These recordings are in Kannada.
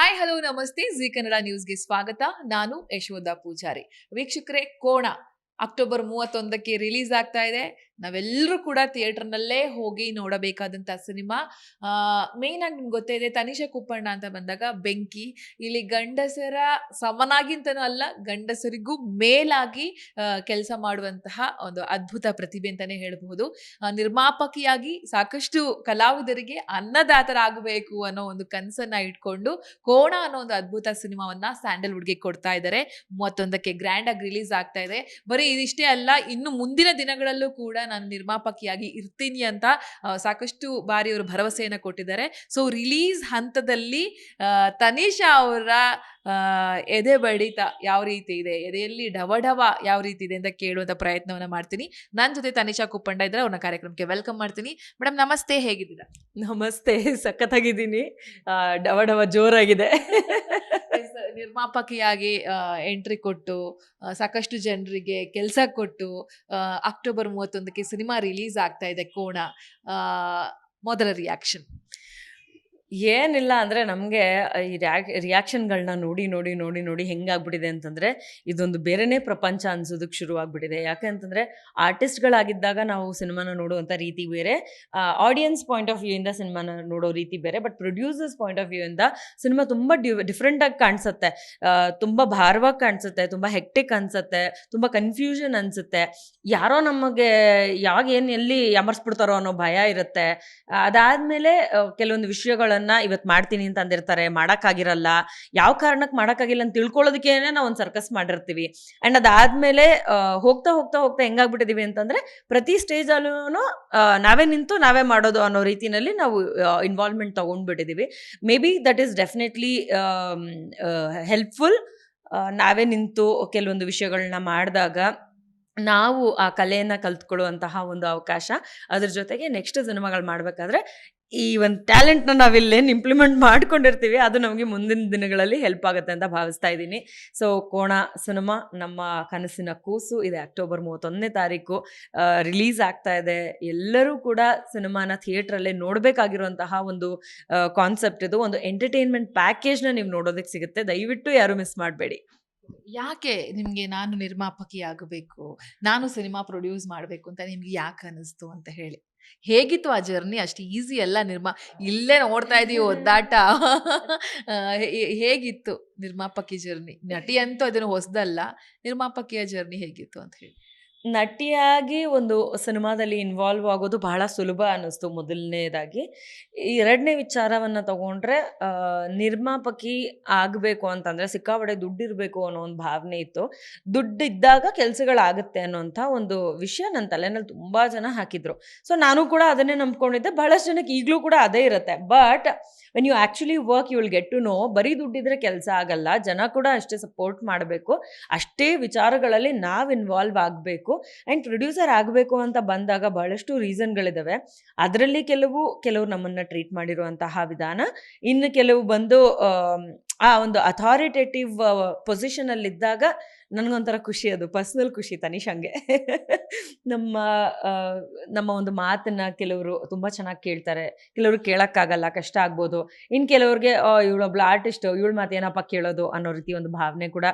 ಹಾಯ್ ಹಲೋ ನಮಸ್ತೆ. ಜಿ ಕನ್ನಡ ನ್ಯೂಸ್ಗೆ ಸ್ವಾಗತ. ನಾನು ಯಶೋಧ ಪೂಜಾರಿ. ವೀಕ್ಷಕರೇ ಕೋಣ. ಅಕ್ಟೋಬರ್ ಮೂವತ್ತೊಂದಕ್ಕೆ ರಿಲೀಸ್ ಆಗ್ತಾ ಇದೆ. ನಾವೆಲ್ಲರೂ ಕೂಡ ಥಿಯೇಟರ್ನಲ್ಲೇ ಹೋಗಿ ನೋಡಬೇಕಾದಂಥ ಸಿನಿಮಾ. ಮೇನ್ ಆಗಿ ನಿಮ್ಗೆ ಗೊತ್ತೇ ಇದೆ, ತನಿಷಾ ಕುಪ್ಪಣ್ಣ ಅಂತ ಬಂದಾಗ ಬೆಂಕಿ. ಇಲ್ಲಿ ಗಂಡಸರ ಸಮನಾಗಿಂತನೂ ಅಲ್ಲ, ಗಂಡಸರಿಗೂ ಮೇಲಾಗಿ ಕೆಲಸ ಮಾಡುವಂತಹ ಒಂದು ಅದ್ಭುತ ಪ್ರತಿಭೆ ಅಂತಾನೆ ಹೇಳಬಹುದು. ನಿರ್ಮಾಪಕಿಯಾಗಿ ಸಾಕಷ್ಟು ಕಲಾವಿದರಿಗೆ ಅನ್ನದಾತರಾಗಬೇಕು ಅನ್ನೋ ಒಂದು ಕನಸನ್ನ ಇಟ್ಕೊಂಡು ಕೋಣ ಅನ್ನೋ ಒಂದು ಅದ್ಭುತ ಸಿನಿಮಾವನ್ನ ಸ್ಯಾಂಡಲ್ವುಡ್ಗೆ ಕೊಡ್ತಾ ಇದ್ದಾರೆ. ಮೂವತ್ತೊಂದಕ್ಕೆ ಗ್ರ್ಯಾಂಡ್ ಆಗಿ ರಿಲೀಸ್ ಆಗ್ತಾ ಇದೆ. ಬರೀ ಇದಿಷ್ಟೇ ಅಲ್ಲ, ಇನ್ನು ಮುಂದಿನ ದಿನಗಳಲ್ಲೂ ಕೂಡ ನಾನು ನಿರ್ಮಾಪಕಿಯಾಗಿ ಇರ್ತೀನಿ ಅಂತ ಸಾಕಷ್ಟು ಬಾರಿ ಅವರು ಭರವಸೆಯನ್ನು ಕೊಟ್ಟಿದ್ದಾರೆ. ಸೊ ರಿಲೀಸ್ ಹಂತದಲ್ಲಿ ತನಿಷಾ ಅವರ ಎದೆ ಬಡಿತ ಯಾವ ರೀತಿ ಇದೆ, ಎದೆಯಲ್ಲಿ ಡವಡವ ಯಾವ ರೀತಿ ಇದೆ ಅಂತ ಕೇಳುವಂತ ಪ್ರಯತ್ನವನ್ನ ಮಾಡ್ತೀನಿ. ನನ್ನ ಜೊತೆ ತನಿಷಾ ಕುಪ್ಪಂಡ ಇದ್ರೆ ಅವ್ರನ್ನ ಕಾರ್ಯಕ್ರಮಕ್ಕೆ ವೆಲ್ಕಮ್ ಮಾಡ್ತೀನಿ. ಮೇಡಮ್ ನಮಸ್ತೆ, ಹೇಗಿದ್ದೀರಾ? ನಮಸ್ತೆ, ಸಖತ್ತಾಗಿದ್ದೀನಿ. ಡವ ಜೋರಾಗಿದೆ. ನಿರ್ಮಾಪಕಿಯಾಗಿ ಎಂಟ್ರಿ ಕೊಟ್ಟು ಸಾಕಷ್ಟು ಜನರಿಗೆ ಕೆಲಸ ಕೊಟ್ಟು ಅಕ್ಟೋಬರ್ ಮೂವತ್ತೊಂದಕ್ಕೆ ಸಿನಿಮಾ ರಿಲೀಸ್ ಆಗ್ತಾ ಇದೆ ಕೋಣ ಮೊದಲ ರಿಯಾಕ್ಷನ್ ಏನಿಲ್ಲ ಅಂದರೆ ನಮಗೆ ಈ ರಿಯಾಕ್ಷನ್ಗಳನ್ನ ನೋಡಿ ನೋಡಿ ನೋಡಿ ನೋಡಿ ಹೆಂಗಾಗ್ಬಿಟ್ಟಿದೆ ಅಂತಂದರೆ ಇದೊಂದು ಬೇರೆನೇ ಪ್ರಪಂಚ ಅನ್ಸೋದಕ್ಕೆ ಶುರುವಾಗ್ಬಿಟ್ಟಿದೆ. ಯಾಕೆ ಅಂತಂದರೆ ಆರ್ಟಿಸ್ಟ್ಗಳಾಗಿದ್ದಾಗ ನಾವು ಸಿನಿಮಾನ ನೋಡುವಂಥ ರೀತಿ ಬೇರೆ ಆಡಿಯನ್ಸ್ ಪಾಯಿಂಟ್ ಆಫ್ ವ್ಯೂಯಿಂದ ಸಿನಿಮಾನ ನೋಡೋ ರೀತಿ ಬೇರೆ ಬಟ್ ಪ್ರೊಡ್ಯೂಸರ್ಸ್ ಪಾಯಿಂಟ್ ಆಫ್ ವ್ಯೂಯಿಂದ ಸಿನಿಮಾ ತುಂಬ ಡ್ಯೂ ಡಿಫ್ರೆಂಟಾಗಿ ಕಾಣಿಸುತ್ತೆ. ತುಂಬ ಭಾರವಾಗಿ ಕಾಣಿಸುತ್ತೆ, ತುಂಬ ಹೆಕ್ಟಿಕ್ ಅನಿಸುತ್ತೆ, ತುಂಬ ಕನ್ಫ್ಯೂಷನ್ ಅನಿಸುತ್ತೆ. ಯಾರೋ ನಮಗೆ ಯಾವಾಗ ಏನು ಎಲ್ಲಿ ಅಮರ್ಸ್ಬಿಡ್ತಾರೋ ಅನ್ನೋ ಭಯ ಇರುತ್ತೆ. ಅದಾದಮೇಲೆ ಕೆಲವೊಂದು ವಿಷಯಗಳನ್ನು ಇವತ್ತು ಮಾಡ್ತೀನಿ ಅಂತ ಅಂದಿರ್ತಾರೆ, ಮಾಡೋಕ್ಕಾಗಿರಲ್ಲ, ಯಾವ ಕಾರಣಕ್ಕೆ ಮಾಡೋಕ್ಕಾಗಿಲ್ಲ ಅಂತ ತಿಳ್ಕೊಳ್ಳೋದಕ್ಕೇನೆ ನಾವು ಒಂದು ಸರ್ಕಸ್ ಮಾಡಿರ್ತೀವಿ. ಆ್ಯಂಡ್ ಅದಾದಮೇಲೆ ಹೋಗ್ತಾ ಹೋಗ್ತಾ ಹೋಗ್ತಾ ಹೆಂಗಾಗ್ಬಿಟ್ಟಿದೀವಿ ಅಂತಂದರೆ ಪ್ರತಿ ಸ್ಟೇಜಲ್ಲೂ ನಾವೇ ನಿಂತು ನಾವೇ ಮಾಡೋದು ಅನ್ನೋ ರೀತಿಯಲ್ಲಿ ನಾವು involvement ತೊಗೊಂಡ್ಬಿಟ್ಟಿದ್ದೀವಿ may be that is definitely helpful ನಾವೇ ನಿಂತು ಕೆಲವೊಂದು ವಿಷಯಗಳನ್ನ ಮಾಡಿದಾಗ ನಾವು ಆ ಕಲೆಯನ್ನು ಕಲ್ತ್ಕೊಳ್ಳುವಂತಹ ಒಂದು ಅವಕಾಶ. ಅದ್ರ ಜೊತೆಗೆ ನೆಕ್ಸ್ಟ್ ಸಿನಿಮಾಗಳು ಮಾಡಬೇಕಾದ್ರೆ ಈ ಒಂದು ಟ್ಯಾಲೆಂಟ್ನ ನಾವಿಲ್ಲೇನು ಇಂಪ್ಲಿಮೆಂಟ್ ಮಾಡ್ಕೊಂಡಿರ್ತೀವಿ, ಅದು ನಮಗೆ ಮುಂದಿನ ದಿನಗಳಲ್ಲಿ ಹೆಲ್ಪ್ ಆಗುತ್ತೆ ಅಂತ ಭಾವಿಸ್ತಾ ಇದ್ದೀನಿ. ಸೊ ಕೋಣ ಸಿನಿಮಾ, ನಮ್ಮ ಕನಸಿನ ಕೂಸು, ಇದೆ ಅಕ್ಟೋಬರ್ ಮೂವತ್ತೊಂದನೇ ತಾರೀಕು. ರಿಲೀಸ್ ಆಗ್ತಾ ಇದೆ. ಎಲ್ಲರೂ ಕೂಡ ಸಿನಿಮಾನ ಥಿಯೇಟ್ರಲ್ಲೇ ನೋಡಬೇಕಾಗಿರುವಂತಹ ಒಂದು ಕಾನ್ಸೆಪ್ಟ್ ಇದು. ಒಂದು ಎಂಟರ್ಟೈನ್ಮೆಂಟ್ ಪ್ಯಾಕೇಜ್ನ ನೀವು ನೋಡೋದಕ್ಕೆ ಸಿಗುತ್ತೆ. ದಯವಿಟ್ಟು ಯಾರು ಮಿಸ್ ಮಾಡಬೇಡಿ. ಯಾಕೆ ನಿಮಗೆ ನಾನು ನಿರ್ಮಾಪಕಿ ಆಗಬೇಕು ನಾನು ಸಿನಿಮಾ ಪ್ರೊಡ್ಯೂಸ್ ಮಾಡಬೇಕು ಅಂತ ನಿಮ್ಗೆ ಯಾಕೆ ಅನಿಸ್ತು ಅಂತ ಹೇಳಿ. ಹೇಗಿತ್ತು ಆ ಜರ್ನಿ? ಅಷ್ಟು ಈಸಿ ಅಲ್ಲ ನಿರ್ಮಾ. ಇಲ್ಲೇ ನೋಡ್ತಾ ಇದೀವಿ ಒದ್ದಾಟ. ಹೇಗಿತ್ತು ನಿರ್ಮಾಪಕಿ ಜರ್ನಿ? ನಟಿ ಅಂತೂ ಅದನ್ನು ಹೊಸದಲ್ಲ. ನಿರ್ಮಾಪಕಿಯ ಜರ್ನಿ ಹೇಗಿತ್ತು ಅಂತ ಹೇಳಿ. ನಟಿಯಾಗಿ ಒಂದು ಸಿನಿಮಾದಲ್ಲಿ ಇನ್ವಾಲ್ವ್ ಆಗೋದು ಬಹಳ ಸುಲಭ ಅನ್ನಿಸ್ತು ಮೊದಲನೇದಾಗಿ. ಎರಡನೇ ವಿಚಾರವನ್ನು ತಗೊಂಡ್ರೆ ನಿರ್ಮಾಪಕಿ ಆಗಬೇಕು ಅಂತಂದರೆ ಸಿಕ್ಕಾಪಡೆ ದುಡ್ಡಿರಬೇಕು ಅನ್ನೋ ಒಂದು ಭಾವನೆ ಇತ್ತು. ದುಡ್ಡು ಇದ್ದಾಗ ಕೆಲಸಗಳಾಗುತ್ತೆ ಅನ್ನೋಂಥ ಒಂದು ವಿಷಯ ನನ್ನ ತಲೆನಲ್ಲಿ ತುಂಬ ಜನ ಹಾಕಿದ್ರು. ಸೊ ನಾನು ಕೂಡ ಅದನ್ನೇ ನಂಬ್ಕೊಂಡಿದ್ದೆ. ಬಹಳಷ್ಟು ಜನಕ್ಕೆ ಈಗಲೂ ಕೂಡ ಅದೇ ಇರುತ್ತೆ. But when you actually work you will get to know ಬರೀ ದುಡ್ಡಿದ್ರೆ ಕೆಲಸ ಆಗಲ್ಲ, ಜನ ಕೂಡ ಅಷ್ಟೇ ಸಪೋರ್ಟ್ ಮಾಡಬೇಕು. ಅಷ್ಟೇ ವಿಚಾರಗಳಲ್ಲಿ ನಾವು ಇನ್ವಾಲ್ವ್ ಆಗಬೇಕು. ಆ್ಯಂಡ್ ಪ್ರೊಡ್ಯೂಸರ್ ಆಗಬೇಕು ಅಂತ ಬಂದಾಗ ಬಹಳಷ್ಟು ರೀಸನ್ಗಳಿದ್ದಾವೆ ಅದರಲ್ಲಿ ಕೆಲವು, ಕೆಲವರು ನಮ್ಮನ್ನು ಟ್ರೀಟ್ ಮಾಡಿರುವಂತಹ ವಿಧಾನ. ಇನ್ನು ಕೆಲವು ಬಂದು, ಆ ಒಂದು ಅಥಾರಿಟೇಟಿವ್ ಪೊಸಿಷನಲ್ಲಿದ್ದಾಗ ನನಗೊಂಥರ ಖುಷಿ ಅದು ಪರ್ಸ್ನಲ್ ಖುಷಿ ತನಿಷಂಗೆ ನಮ್ಮ ನಮ್ಮ ಒಂದು ಮಾತನ್ನ ಕೆಲವರು ತುಂಬ ಚೆನ್ನಾಗಿ ಕೇಳ್ತಾರೆ. ಕೆಲವರು ಕೇಳೋಕ್ಕಾಗಲ್ಲ, ಕಷ್ಟ ಆಗ್ಬೋದು. ಇನ್ನು ಕೆಲವ್ರಿಗೆ ಇವಳೊಬ್ಳು ಆರ್ಟಿಸ್ಟ್ ಇವಳ ಮಾತು ಏನಪ್ಪ ಕೇಳೋದು? ಅನ್ನೋ ರೀತಿ ಒಂದು ಭಾವನೆ ಕೂಡ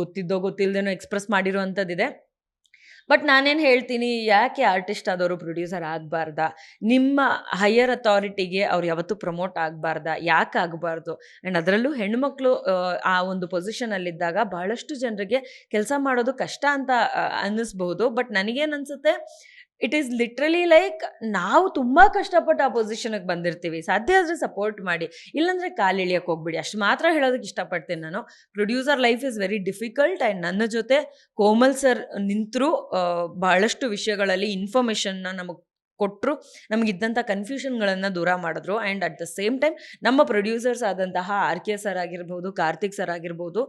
ಗೊತ್ತಿದ್ದೋ ಗೊತ್ತಿಲ್ಲದೇನೋ ಎಕ್ಸ್ಪ್ರೆಸ್ ಮಾಡಿರುವಂಥದ್ದಿದೆ. ಬಟ್ ನಾನೇನು ಹೇಳ್ತೀನಿ ಯಾಕೆ ಆರ್ಟಿಸ್ಟ್ ಆದವರು ಪ್ರೊಡ್ಯೂಸರ್ ಆಗಬಾರ್ದ? ನಿಮ್ಮ ಹೈಯರ್ ಅಥಾರಿಟಿಗೆ ಅವ್ರು ಯಾವತ್ತೂ ಪ್ರಮೋಟ್ ಆಗಬಾರ್ದ? ಯಾಕೆ ಆಗಬಾರ್ದು? ಆ್ಯಂಡ್ ಅದರಲ್ಲೂ ಹೆಣ್ಮಕ್ಳು ಆ, ಒಂದು ಪೊಸಿಷನಲ್ಲಿದ್ದಾಗ ಬಹಳಷ್ಟು ಜನರಿಗೆ ಕೆಲಸ ಮಾಡೋದು ಕಷ್ಟ ಅಂತ ಅನ್ನಿಸ್ಬಹುದು. ಬಟ್ ನನಗೇನು ಅನಿಸುತ್ತೆ ಇಟ್ ಈಸ್ ಲಿಟ್ರಲಿ ಲೈಕ್ ನಾವು ತುಂಬ ಕಷ್ಟಪಟ್ಟು ಆ ಪೊಸಿಷನ್ಗೆ ಬಂದಿರ್ತೀವಿ. ಸಾಧ್ಯ ಆದರೆ ಸಪೋರ್ಟ್ ಮಾಡಿ. ಇಲ್ಲಾಂದರೆ ಕಾಲು ಇಳಿಯೋಕೆ ಹೋಗ್ಬಿಡಿ. ಅಷ್ಟು ಮಾತ್ರ ಹೇಳೋದಕ್ಕೆ ಇಷ್ಟಪಡ್ತೀನಿ ನಾನು. Producer life is very difficult and ನನ್ನ ಜೊತೆ ಕೋಮಲ್ ಸರ್ ನಿಂತರೂ ಬಹಳಷ್ಟು ವಿಷಯಗಳಲ್ಲಿ ಇನ್ಫಾರ್ಮೇಷನ್ನ ನಮಗೆ ಕೊಟ್ಟರು ನಮಗಿದ್ದಂಥ ಕನ್ಫ್ಯೂಷನ್ಗಳನ್ನು ದೂರ ಮಾಡಿದ್ರು. And at the same time ನಮ್ಮ ಪ್ರೊಡ್ಯೂಸರ್ಸ್ ಆದಂತಹ ಆರ್ ಕೆ ಸರ್ ಆಗಿರ್ಬೋದು ಕಾರ್ತಿಕ್ ಸರ್ ಆಗಿರ್ಬೋದು,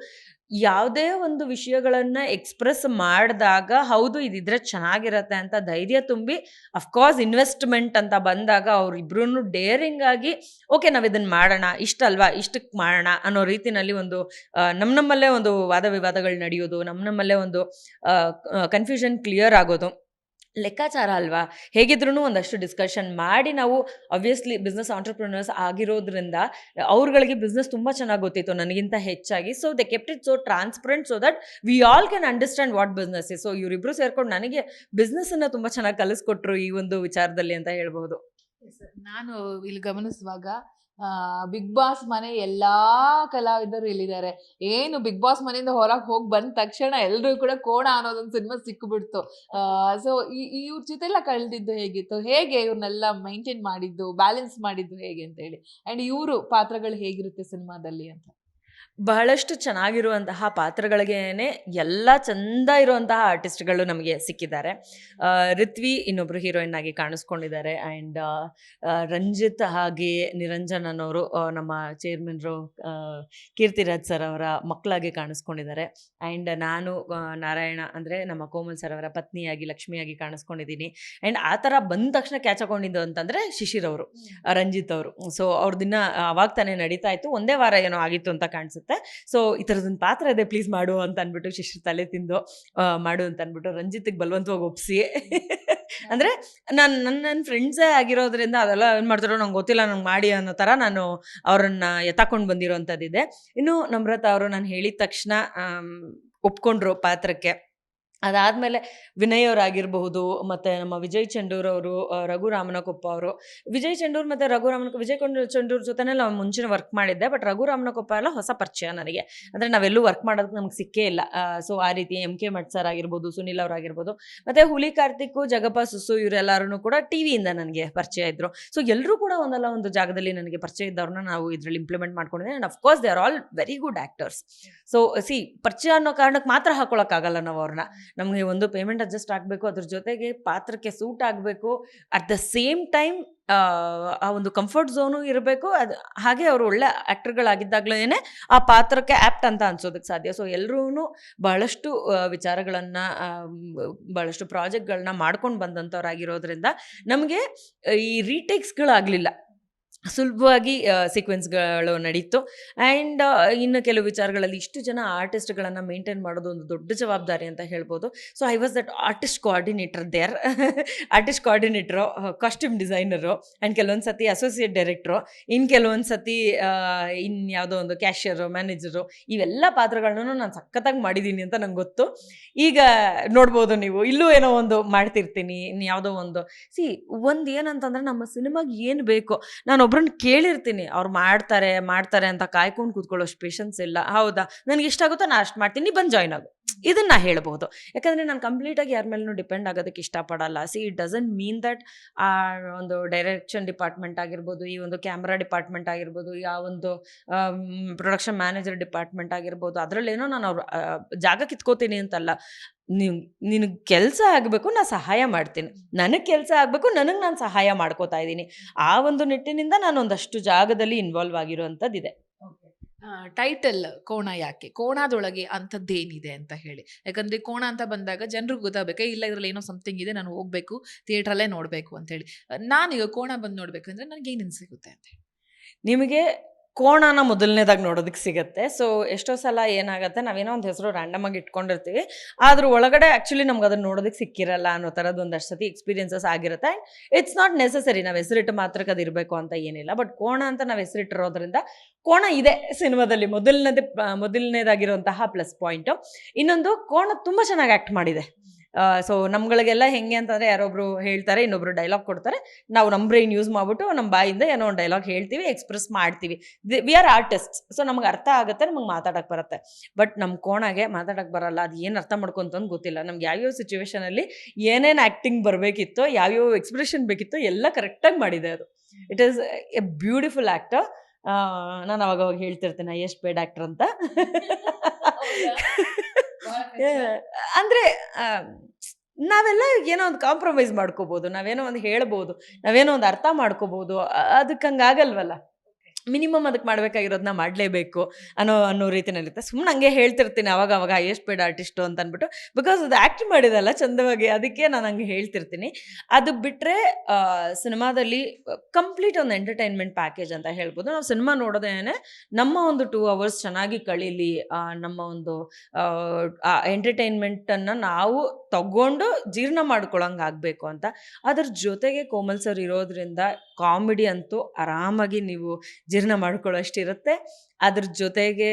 ಯಾವುದೇ ಒಂದು ವಿಷಯಗಳನ್ನು ಎಕ್ಸ್ಪ್ರೆಸ್ ಮಾಡಿದಾಗ ಹೌದು, ಇದಿದ್ರೆ ಚೆನ್ನಾಗಿರತ್ತೆ ಅಂತ ಧೈರ್ಯ ತುಂಬಿ ಅಫ್ಕೋರ್ಸ್ ಇನ್ವೆಸ್ಟ್ಮೆಂಟ್ ಅಂತ ಬಂದಾಗ ಅವರಿಬ್ಬರೂ ಡೇರಿಂಗ್ ಆಗಿ ಓಕೆ ನಾವು ಇದನ್ನು ಮಾಡೋಣ ಇಷ್ಟಲ್ವಾ ಇಷ್ಟಕ್ಕೆ ಮಾಡೋಣ ಅನ್ನೋ ರೀತಿನಲ್ಲಿ ಒಂದು ನಮ್ಮ ನಮ್ಮಲ್ಲೇ ಒಂದು ವಾದ ವಿವಾದಗಳು ನಡೆಯೋದು ನಮ್ಮ ನಮ್ಮಲ್ಲೇ ಒಂದು ಕನ್ಫ್ಯೂಷನ್ ಕ್ಲಿಯರ್ ಆಗೋದು. ಲೆಕ್ಕಾಚಾರ ಅಲ್ವಾ? ಹೇಗಿದ್ರೂ ಒಂದಷ್ಟು ಡಿಸ್ಕಷನ್ ಮಾಡಿ ನಾವು ಅಬ್ವಿಯಸ್ಲಿ ಬಿಸ್ನೆಸ್ ಆಂಟರ್ಪ್ರಿನರ್ಸ್ ಆಗಿರೋದ್ರಿಂದ ಅವ್ರುಗಳಿಗೆ ಬಿಸ್ನೆಸ್ ತುಂಬ ಚೆನ್ನಾಗಿ ಗೊತ್ತಿತ್ತು ನನಗಿಂತ ಹೆಚ್ಚಾಗಿ. So they kept it so transparent so that we all can understand what business is so ಇವರಿಬ್ರು ಸೇರ್ಕೊಂಡು ನನಗೆ ಬಿಸ್ನೆಸ್ಸನ್ನು ತುಂಬ ಚೆನ್ನಾಗಿ ಕಲಿಸ್ಕೊಟ್ರು ಈ ಒಂದು ವಿಚಾರದಲ್ಲಿ ಅಂತ ಹೇಳ್ಬೋದು ನಾನು ಇಲ್ಲಿ ಗಮನಿಸುವಾಗ ಬಿಗ್ ಬಾಸ್ ಮನೆ ಎಲ್ಲಾ ಕಲಾವಿದರು ಇಲ್ಲಿದ್ದಾರೆ. ಏನು ಬಿಗ್ ಬಾಸ್ ಮನೆಯಿಂದ ಹೊರಗೆ ಹೋಗಿ ಬಂದ ತಕ್ಷಣ ಎಲ್ಲರೂ ಕೂಡ ಕೋಣ ಅನ್ನೋದೊಂದು ಸಿನಿಮಾ ಸಿಕ್ಕಿಬಿಡ್ತು ಸೊ ಈ ಇವ್ರ ಜೊತೆ ಎಲ್ಲ ಕಳೆದಿದ್ದು ಹೇಗಿತ್ತು? ಹೇಗೆ ಇವ್ರನ್ನೆಲ್ಲ ಮೈಂಟೈನ್ ಮಾಡಿದ್ದು ಬ್ಯಾಲೆನ್ಸ್ ಮಾಡಿದ್ದು ಹೇಗೆ ಅಂತ ಹೇಳಿ? ಅಂಡ್ ಇವರು ಪಾತ್ರಗಳು ಹೇಗಿರುತ್ತೆ ಸಿನಿಮಾದಲ್ಲಿ ಅಂತ? ಬಹಳಷ್ಟು ಚೆನ್ನಾಗಿರುವಂತಹ ಪಾತ್ರಗಳಿಗೇನೆ ಎಲ್ಲ ಚಂದ ಇರುವಂತಹ ಆರ್ಟಿಸ್ಟ್ಗಳು ನಮಗೆ ಸಿಕ್ಕಿದ್ದಾರೆ. ರಿತ್ವಿ ಇನ್ನೊಬ್ರು ಹೀರೋಯಿನ್ ಆಗಿ ಕಾಣಿಸ್ಕೊಂಡಿದ್ದಾರೆ. ಆ್ಯಂಡ್ ರಂಜಿತ್ ಹಾಗೆ ನಿರಂಜನ್ ಅನ್ನೋರು ನಮ್ಮ ಚೇರ್ಮನ್ರು ಕೀರ್ತಿರಾಜ್ ಸರ್ ಅವರ ಮಕ್ಕಳಾಗಿ ಕಾಣಿಸ್ಕೊಂಡಿದ್ದಾರೆ. ಆ್ಯಂಡ್ ನಾನು ನಾರಾಯಣ ಅಂದರೆ ನಮ್ಮ ಕೋಮಲ್ ಸರ್ ಅವರ ಪತ್ನಿಯಾಗಿ, ಲಕ್ಷ್ಮಿಯಾಗಿ ಕಾಣಿಸ್ಕೊಂಡಿದ್ದೀನಿ. ಆ್ಯಂಡ್ ಆ ಥರ ಬಂದ ತಕ್ಷಣ ಕ್ಯಾಚ್ ಹಾಕೊಂಡಿದ್ದು ಅಂತಂದರೆ ಶಿಶಿರ್ ಅವರು ರಂಜಿತ್ ಅವರು. ಸೊ ಅವ್ರದಿನ್ನ ಅವಾಗ ತಾನೇ ನಡೀತಾ ಇತ್ತು. ಒಂದೇ ವಾರ ಏನೋ ಆಗಿತ್ತು ಅಂತ ಕಾಣಿಸುತ್ತೆ. ಸೊ ಈ ಥರದೊಂದು ಪಾತ್ರ ಇದೆ ಪ್ಲೀಸ್ ಮಾಡು ಅಂತ ಅಂದ್ಬಿಟ್ಟು ಶಿಶಿರ್ ತಲೆ ತಿಂದು ಆ, ಮಾಡು ಅಂತ ಅಂದ್ಬಿಟ್ಟು ರಂಜಿತ್ಗೆ ಬಲವಂತವಾಗಿ ಒಪ್ಸಿ. ಅಂದರೆ ನಾನು ನನ್ನ ನನ್ನ ಫ್ರೆಂಡ್ಸೇ ಆಗಿರೋದ್ರಿಂದ ಅದೆಲ್ಲ ಏನು ಮಾಡ್ತಾರೋ ನಂಗೆ ಗೊತ್ತಿಲ್ಲ ನಂಗೆ ಮಾಡಿ ಅನ್ನೋ ಥರ ನಾನು ಅವರನ್ನು ಎತ್ತಾಕೊಂಡು ಬಂದಿರೋವಂಥದ್ದಿದೆ ಇನ್ನು ನಮ್ರತ ಅವರು ನಾನು ಹೇಳಿದ ತಕ್ಷಣ ಒಪ್ಕೊಂಡ್ರು ಪಾತ್ರಕ್ಕೆ. ಅದಾದಮೇಲೆ ವಿನಯ್ ಅವರಾಗಿರಬಹುದು ಮತ್ತು ನಮ್ಮ ವಿಜಯ್ ಚಂಡೂರ್ ಅವರು ಆ, ರಘು ರಾಮನಕೊಪ್ಪ ಅವರು. ವಿಜಯ್ ಚಂಡೂರ್ ಮತ್ತು ರಘು ರಾಮನ ವಿಜಯ್ ಕೊಂಡ ಚಂಡೂರ್ ಜೊತೆನೇ ನಾವು ಮುಂಚಿನ ವರ್ಕ್ ಮಾಡಿದ್ದೆ ಬಟ್ ರಘು ರಾಮನಕೊಪ್ಪ ಎಲ್ಲ ಹೊಸ ಪರಿಚಯ ನನಗೆ. ಅಂದರೆ ನಾವೆಲ್ಲೂ ವರ್ಕ್ ಮಾಡೋದಕ್ಕೆ ನಮ್ಗೆ ಸಿಕ್ಕೇ ಇಲ್ಲ. ಸೊ ಆ ರೀತಿ ಎಂ ಕೆ ಮಟ್ ಸರ್ ಆಗಿರ್ಬೋದು ಸುನಿಲ್ ಅವರಾಗಿರ್ಬೋದು ಮತ್ತು ಹುಲಿ ಕಾರ್ತಿಕ್ ಜಗಪ್ಪ ಸುಸು ಇವರೆಲ್ಲರೂ ಕೂಡ ಟಿ ವಿಯಿಂದ ನನಗೆ ಪರಿಚಯ ಇದ್ದರು ಸೊ ಎಲ್ಲರೂ ಕೂಡ ಒಂದಲ್ಲ ಒಂದು ಜಾಗದಲ್ಲಿ ನನಗೆ ಪರಿಚಯ ಇದ್ದವ್ರನ್ನ ನಾವು ಇದರಲ್ಲಿ ಇಂಪ್ಲಿಮೆಂಟ್ ಮಾಡ್ಕೊಂಡಿದ್ದೆ. And of course they are all very good actors so see ಪರಿಚಯ ಅನ್ನೋ ಕಾರಣಕ್ಕೆ ಮಾತ್ರ ಹಾಕೊಳ್ಳೋಕ್ಕಾಗಲ್ಲ ನಾವು ಅವ್ರನ್ನ. ನಮಗೆ ಒಂದು ಪೇಮೆಂಟ್ ಅಡ್ಜಸ್ಟ್ ಆಗಬೇಕು, ಅದ್ರ ಜೊತೆಗೆ ಪಾತ್ರಕ್ಕೆ ಸೂಟ್ ಆಗಬೇಕು ಅಟ್ ದ ಸೇಮ್ ಟೈಮ್ ಆ ಒಂದು ಕಂಫರ್ಟ್ ಝೋನು ಇರಬೇಕು, ಅದು ಹಾಗೆ ಅವರು ಒಳ್ಳೆ ಆ್ಯಕ್ಟರ್ಗಳಾಗಿದ್ದಾಗಲೇ ಆ ಪಾತ್ರಕ್ಕೆ ಆ್ಯಪ್ಟ್ ಅಂತ ಅನ್ಸೋದಕ್ಕೆ ಸಾಧ್ಯ. ಸೊ ಎಲ್ಲರೂ ಬಹಳಷ್ಟು ವಿಚಾರಗಳನ್ನು ಬಹಳಷ್ಟು ಪ್ರಾಜೆಕ್ಟ್ಗಳನ್ನ ಮಾಡ್ಕೊಂಡು ಬಂದಂಥವ್ರಾಗಿರೋದ್ರಿಂದ ನಮಗೆ ಈ ರೀಟೇಕ್ಸ್ಗಳಾಗಲಿಲ್ಲ ಸುಲಭವಾಗಿ ಸೀಕ್ವೆನ್ಸ್ಗಳು ನಡೀತು. ಆ್ಯಂಡ್ ಇನ್ನು ಕೆಲವು ವಿಚಾರಗಳಲ್ಲಿ ಇಷ್ಟು ಜನ ಆರ್ಟಿಸ್ಟ್ಗಳನ್ನು ಮೇಂಟೈನ್ ಮಾಡೋದು ಒಂದು ದೊಡ್ಡ ಜವಾಬ್ದಾರಿ ಅಂತ ಹೇಳ್ಬೋದು. So I was that artist coordinator there artist coordinator costume designer and ಕೆಲವೊಂದು ಸತಿ ಅಸೋಸಿಯೇಟ್ ಡೈರೆಕ್ಟ್ರು ಇನ್ನು ಕೆಲವೊಂದು ಸತಿ ಇನ್ನು ಯಾವುದೋ ಒಂದು ಕ್ಯಾಶಿಯರು ಮ್ಯಾನೇಜರು ಇವೆಲ್ಲ ಪಾತ್ರಗಳನ್ನೂ ನಾನು ಸಖತ್ತಾಗಿ ಮಾಡಿದ್ದೀನಿ ಅಂತ ನಂಗೆ ಗೊತ್ತು. ಈಗ ನೋಡ್ಬೋದು ನೀವು, ಇಲ್ಲೂ ಏನೋ ಒಂದು ಮಾಡ್ತಿರ್ತೀನಿ ಇನ್ನು ಯಾವುದೋ ಒಂದು. ಸಿ ಒಂದು ಏನಂತಂದರೆ ನಮ್ಮ ಸಿನಿಮಾಗೆ ಏನು ಬೇಕು? ನಾನು ಒಬ್ರನ್ನ ಕೇಳಿರ್ತೀನಿ, ಅವ್ರು ಮಾಡ್ತಾರೆ ಮಾಡ್ತಾರೆ ಅಂತ ಕಾಯ್ಕೊಂಡು ಕೂತ್ಕೊಳ್ಳೋಷ್ಟು ಪೇಷನ್ಸ್ ಇಲ್ಲ. ಹೌದಾ? ನನಗೆ ಇಷ್ಟಾಗುತ್ತೋ ನಾನು ಅಷ್ಟು ಮಾಡ್ತೀನಿ ಬಂದು ಜಾಯ್ನ್ ಆಗು. ಇದನ್ನ ಹೇಳ್ಬೋದು. ಯಾಕಂದರೆ ನಾನು ಕಂಪ್ಲೀಟಾಗಿ ಯಾರ ಮೇಲೂ ಡಿಪೆಂಡ್ ಆಗೋದಕ್ಕೆ ಇಷ್ಟಪಡಲ್ಲ. See it doesn't mean that ಆ, ಒಂದು ಡೈರೆಕ್ಷನ್ ಡಿಪಾರ್ಟ್ಮೆಂಟ್ ಆಗಿರ್ಬೋದು, ಈ ಒಂದು ಕ್ಯಾಮ್ರಾ ಡಿಪಾರ್ಟ್ಮೆಂಟ್ ಆಗಿರ್ಬೋದು ಯಾವ ಒಂದು ಪ್ರೊಡಕ್ಷನ್ ಮ್ಯಾನೇಜರ್ ಡಿಪಾರ್ಟ್ಮೆಂಟ್ ಆಗಿರ್ಬೋದು, ಅದರಲ್ಲೇನೋ ನಾನು ಅವ್ರ ಜಾಗ ಕಿತ್ಕೋತೀನಿ ಅಂತಲ್ಲ. ನೀವು ನಿನಗೆ ಕೆಲಸ ಆಗಬೇಕು ನಾನು ಸಹಾಯ ಮಾಡ್ತೀನಿ. ನನಗೆ ಕೆಲಸ ಆಗಬೇಕು ನನಗೆ ನಾನು ಸಹಾಯ ಮಾಡ್ಕೋತಾ ಇದ್ದೀನಿ. ಆ ಒಂದು ನಿಟ್ಟಿನಿಂದ ನಾನು ಒಂದಷ್ಟು ಜಾಗದಲ್ಲಿ ಇನ್ವಾಲ್ವ್ ಆಗಿರುವಂಥದ್ದಿದೆ. ಟೈಟಲ್ ಕೋಣ ಯಾಕೆ? ಕೋಣದೊಳಗೆ ಅಂಥದ್ದೇನಿದೆ ಅಂತ ಹೇಳಿ. ಯಾಕಂದ್ರೆ ಕೋಣ ಅಂತ ಬಂದಾಗ ಜನರಿಗೆ ಗೊತ್ತಾಗಬೇಕು ಇಲ್ಲ ಇದರಲ್ಲಿ ಏನೋ ಸಮಥಿಂಗ್ ಇದೆ ನಾನು ಹೋಗ್ಬೇಕು ಥಿಯೇಟ್ರಲ್ಲೇ ನೋಡಬೇಕು ಅಂತ ಹೇಳಿ. ನಾನೀಗ ಕೋಣ ಬಂದು ನೋಡಬೇಕಂದ್ರೆ ನನಗೆ ಏನೇನು ಸಿಗುತ್ತೆ ಅಂತ ಹೇಳಿ. ನಿಮಗೆ ಕೋಣನ ಮೊದಲನೇದಾಗಿ ನೋಡೋದಕ್ಕೆ ಸಿಗುತ್ತೆ. ಸೊ ಎಷ್ಟೋ ಸಲ ಏನಾಗುತ್ತೆ, ನಾವೇನೋ ಒಂದು ಹೆಸರು ರ್ಯಾಂಡಮ್ ಆಗಿ ಇಟ್ಕೊಂಡಿರ್ತೀವಿ. ಆದ್ರೂ ಒಳಗಡೆ ಆ್ಯಕ್ಚುಲಿ ನಮ್ಗೆ ಅದನ್ನ ನೋಡೋದಕ್ಕೆ ಸಿಕ್ಕಿರಲ್ಲ ಅನ್ನೋ ಥರದ್ದು ಒಂದಷ್ಟು ಸತಿ ಎಕ್ಸ್ಪೀರಿಯನ್ಸಸ್ ಆಗಿರುತ್ತೆ. ಇಟ್ಸ್ ನಾಟ್ ನೆಸಸರಿ ನಾವು ಹೆಸರಿಟ್ಟು ಮಾತ್ರಕ್ಕೆ ಅದು ಇರಬೇಕು ಅಂತ ಏನಿಲ್ಲ. ಬಟ್ ಕೋಣ ಅಂತ ನಾವು ಹೆಸರಿಟ್ಟಿರೋದ್ರಿಂದ ಕೋಣ ಇದೆ ಸಿನಿಮಾದಲ್ಲಿ ಮೊದಲನೇದೇ ಮೊದಲನೇದಾಗಿರುವಂತಹ ಪ್ಲಸ್ ಪಾಯಿಂಟು ಇನ್ನೊಂದು, ಕೋಣ ತುಂಬ ಚೆನ್ನಾಗಿ ಆ್ಯಕ್ಟ್ ಮಾಡಿದೆ. ಸೊ ನಮ್ಗಳಿಗೆಲ್ಲ ಹೆಂಗೆ ಅಂತಂದ್ರೆ ಯಾರೊಬ್ರು ಹೇಳ್ತಾರೆ, ಇನ್ನೊಬ್ರು ಡೈಲಾಗ್ ಕೊಡ್ತಾರೆ. ನಾವು ನಮ್ಮ ಬ್ರೈನ್ ಯೂಸ್ ಮಾಡ್ಬಿಟ್ಟು ನಮ್ಮ ಬಾಯಿಂದ ಏನೋ ಒಂದು ಡೈಲಾಗ್ ಹೇಳ್ತೀವಿ ಎಕ್ಸ್ಪ್ರೆಸ್ ಮಾಡ್ತೀವಿ. ವಿ ಆರ್ ಆರ್ಟಿಸ್ಟ್ ಸೊ ನಮ್ಗೆ ಅರ್ಥ ಆಗುತ್ತೆ, ನಮಗೆ ಮಾತಾಡಕ್ಕೆ ಬರುತ್ತೆ. ಬಟ್ ನಮ್ಮ ಕೋಣಾಗೆ ಮಾತಾಡಕ್ಕೆ ಬರಲ್ಲ, ಅದು ಏನು ಅರ್ಥ ಮಾಡ್ಕೊಂತಂದು ಗೊತ್ತಿಲ್ಲ. ನಮ್ಗೆ ಯಾವ್ಯಾವ ಸಿಚುವೇಶನಲ್ಲಿ ಏನೇನು ಆ್ಯಕ್ಟಿಂಗ್ ಬರಬೇಕಿತ್ತು, ಯಾವ್ಯಾವ ಎಕ್ಸ್ಪ್ರೆಷನ್ ಬೇಕಿತ್ತು ಎಲ್ಲ ಕರೆಕ್ಟಾಗಿ ಮಾಡಿದೆ ಅದು. It is a beautiful actor ನಾನು ಅವಾಗ ಅವಾಗ ಹೇಳ್ತಿರ್ತೇನೆ ಎಷ್ಟು ಬೇಡ ಆ್ಯಕ್ಟರ್ ಅಂತ. ಅಂದರೆ ನಾವೆಲ್ಲ ಏನೋ ಒಂದು ಕಾಂಪ್ರಮೈಸ್ ಮಾಡ್ಕೋಬಹುದು ನಾವೇನೋ ಒಂದು ಹೇಳ್ಬೋದು ನಾವೇನೋ ಒಂದು ಅರ್ಥ ಮಾಡ್ಕೋಬಹುದು ಅದಕ್ಕೆ ಹಂಗಾಗಲ್ವಲ್ಲ ಮಿನಿಮಮ್ ಅದಕ್ಕೆ ಮಾಡಬೇಕಾಗಿರೋದನ್ನ ಮಾಡಲೇಬೇಕು ಅನ್ನೋ ಅನ್ನೋ ರೀತಿನಲ್ಲಿರುತ್ತೆ. ಸುಮ್ಮನೆ ಹಂಗೆ ಹೇಳ್ತಿರ್ತೀನಿ ಅವಾಗ ಅವಾಗ ಎಷ್ಟು ಬೇಡ ಆರ್ಟಿಸ್ಟು ಅಂತ ಅಂದ್ಬಿಟ್ಟು ಬಿಕಾಸ್ ಅದು ಆ್ಯಕ್ಟ್ ಮಾಡಿದಲ್ಲ ಚಂದವಾಗಿ, ಅದಕ್ಕೆ ನಾನು ಹಂಗೆ ಹೇಳ್ತಿರ್ತೀನಿ. ಅದು ಬಿಟ್ಟರೆ ಸಿನಿಮಾದಲ್ಲಿ ಕಂಪ್ಲೀಟ್ ಒಂದು ಎಂಟರ್ಟೈನ್ಮೆಂಟ್ ಪ್ಯಾಕೇಜ್ ಅಂತ ಹೇಳ್ಬೋದು. ನಾವು ಸಿನಿಮಾ ನೋಡೋದೇನೆ ನಮ್ಮ ಒಂದು ಟೂ ಅವರ್ಸ್ ಚೆನ್ನಾಗಿ ಕಳೀಲಿ ನಮ್ಮ ಒಂದು ಎಂಟರ್ಟೈನ್ಮೆಂಟನ್ನು ನಾವು ತಗೊಂಡು ಜೀರ್ಣ ಮಾಡ್ಕೊಳಂಗೆ ಆಗಬೇಕು ಅಂತ. ಅದ್ರ ಜೊತೆಗೆ ಕೋಮಲ್ ಸರ್ ಇರೋದ್ರಿಂದ ಕಾಮಿಡಿ ಅಂತೂ ಆರಾಮಾಗಿ ನೀವು ಜೀರ್ಣ ಮಾಡ್ಕೊಳ್ಳೋಷ್ಟಿರುತ್ತೆ ಅದ್ರ ಜೊತೆಗೆ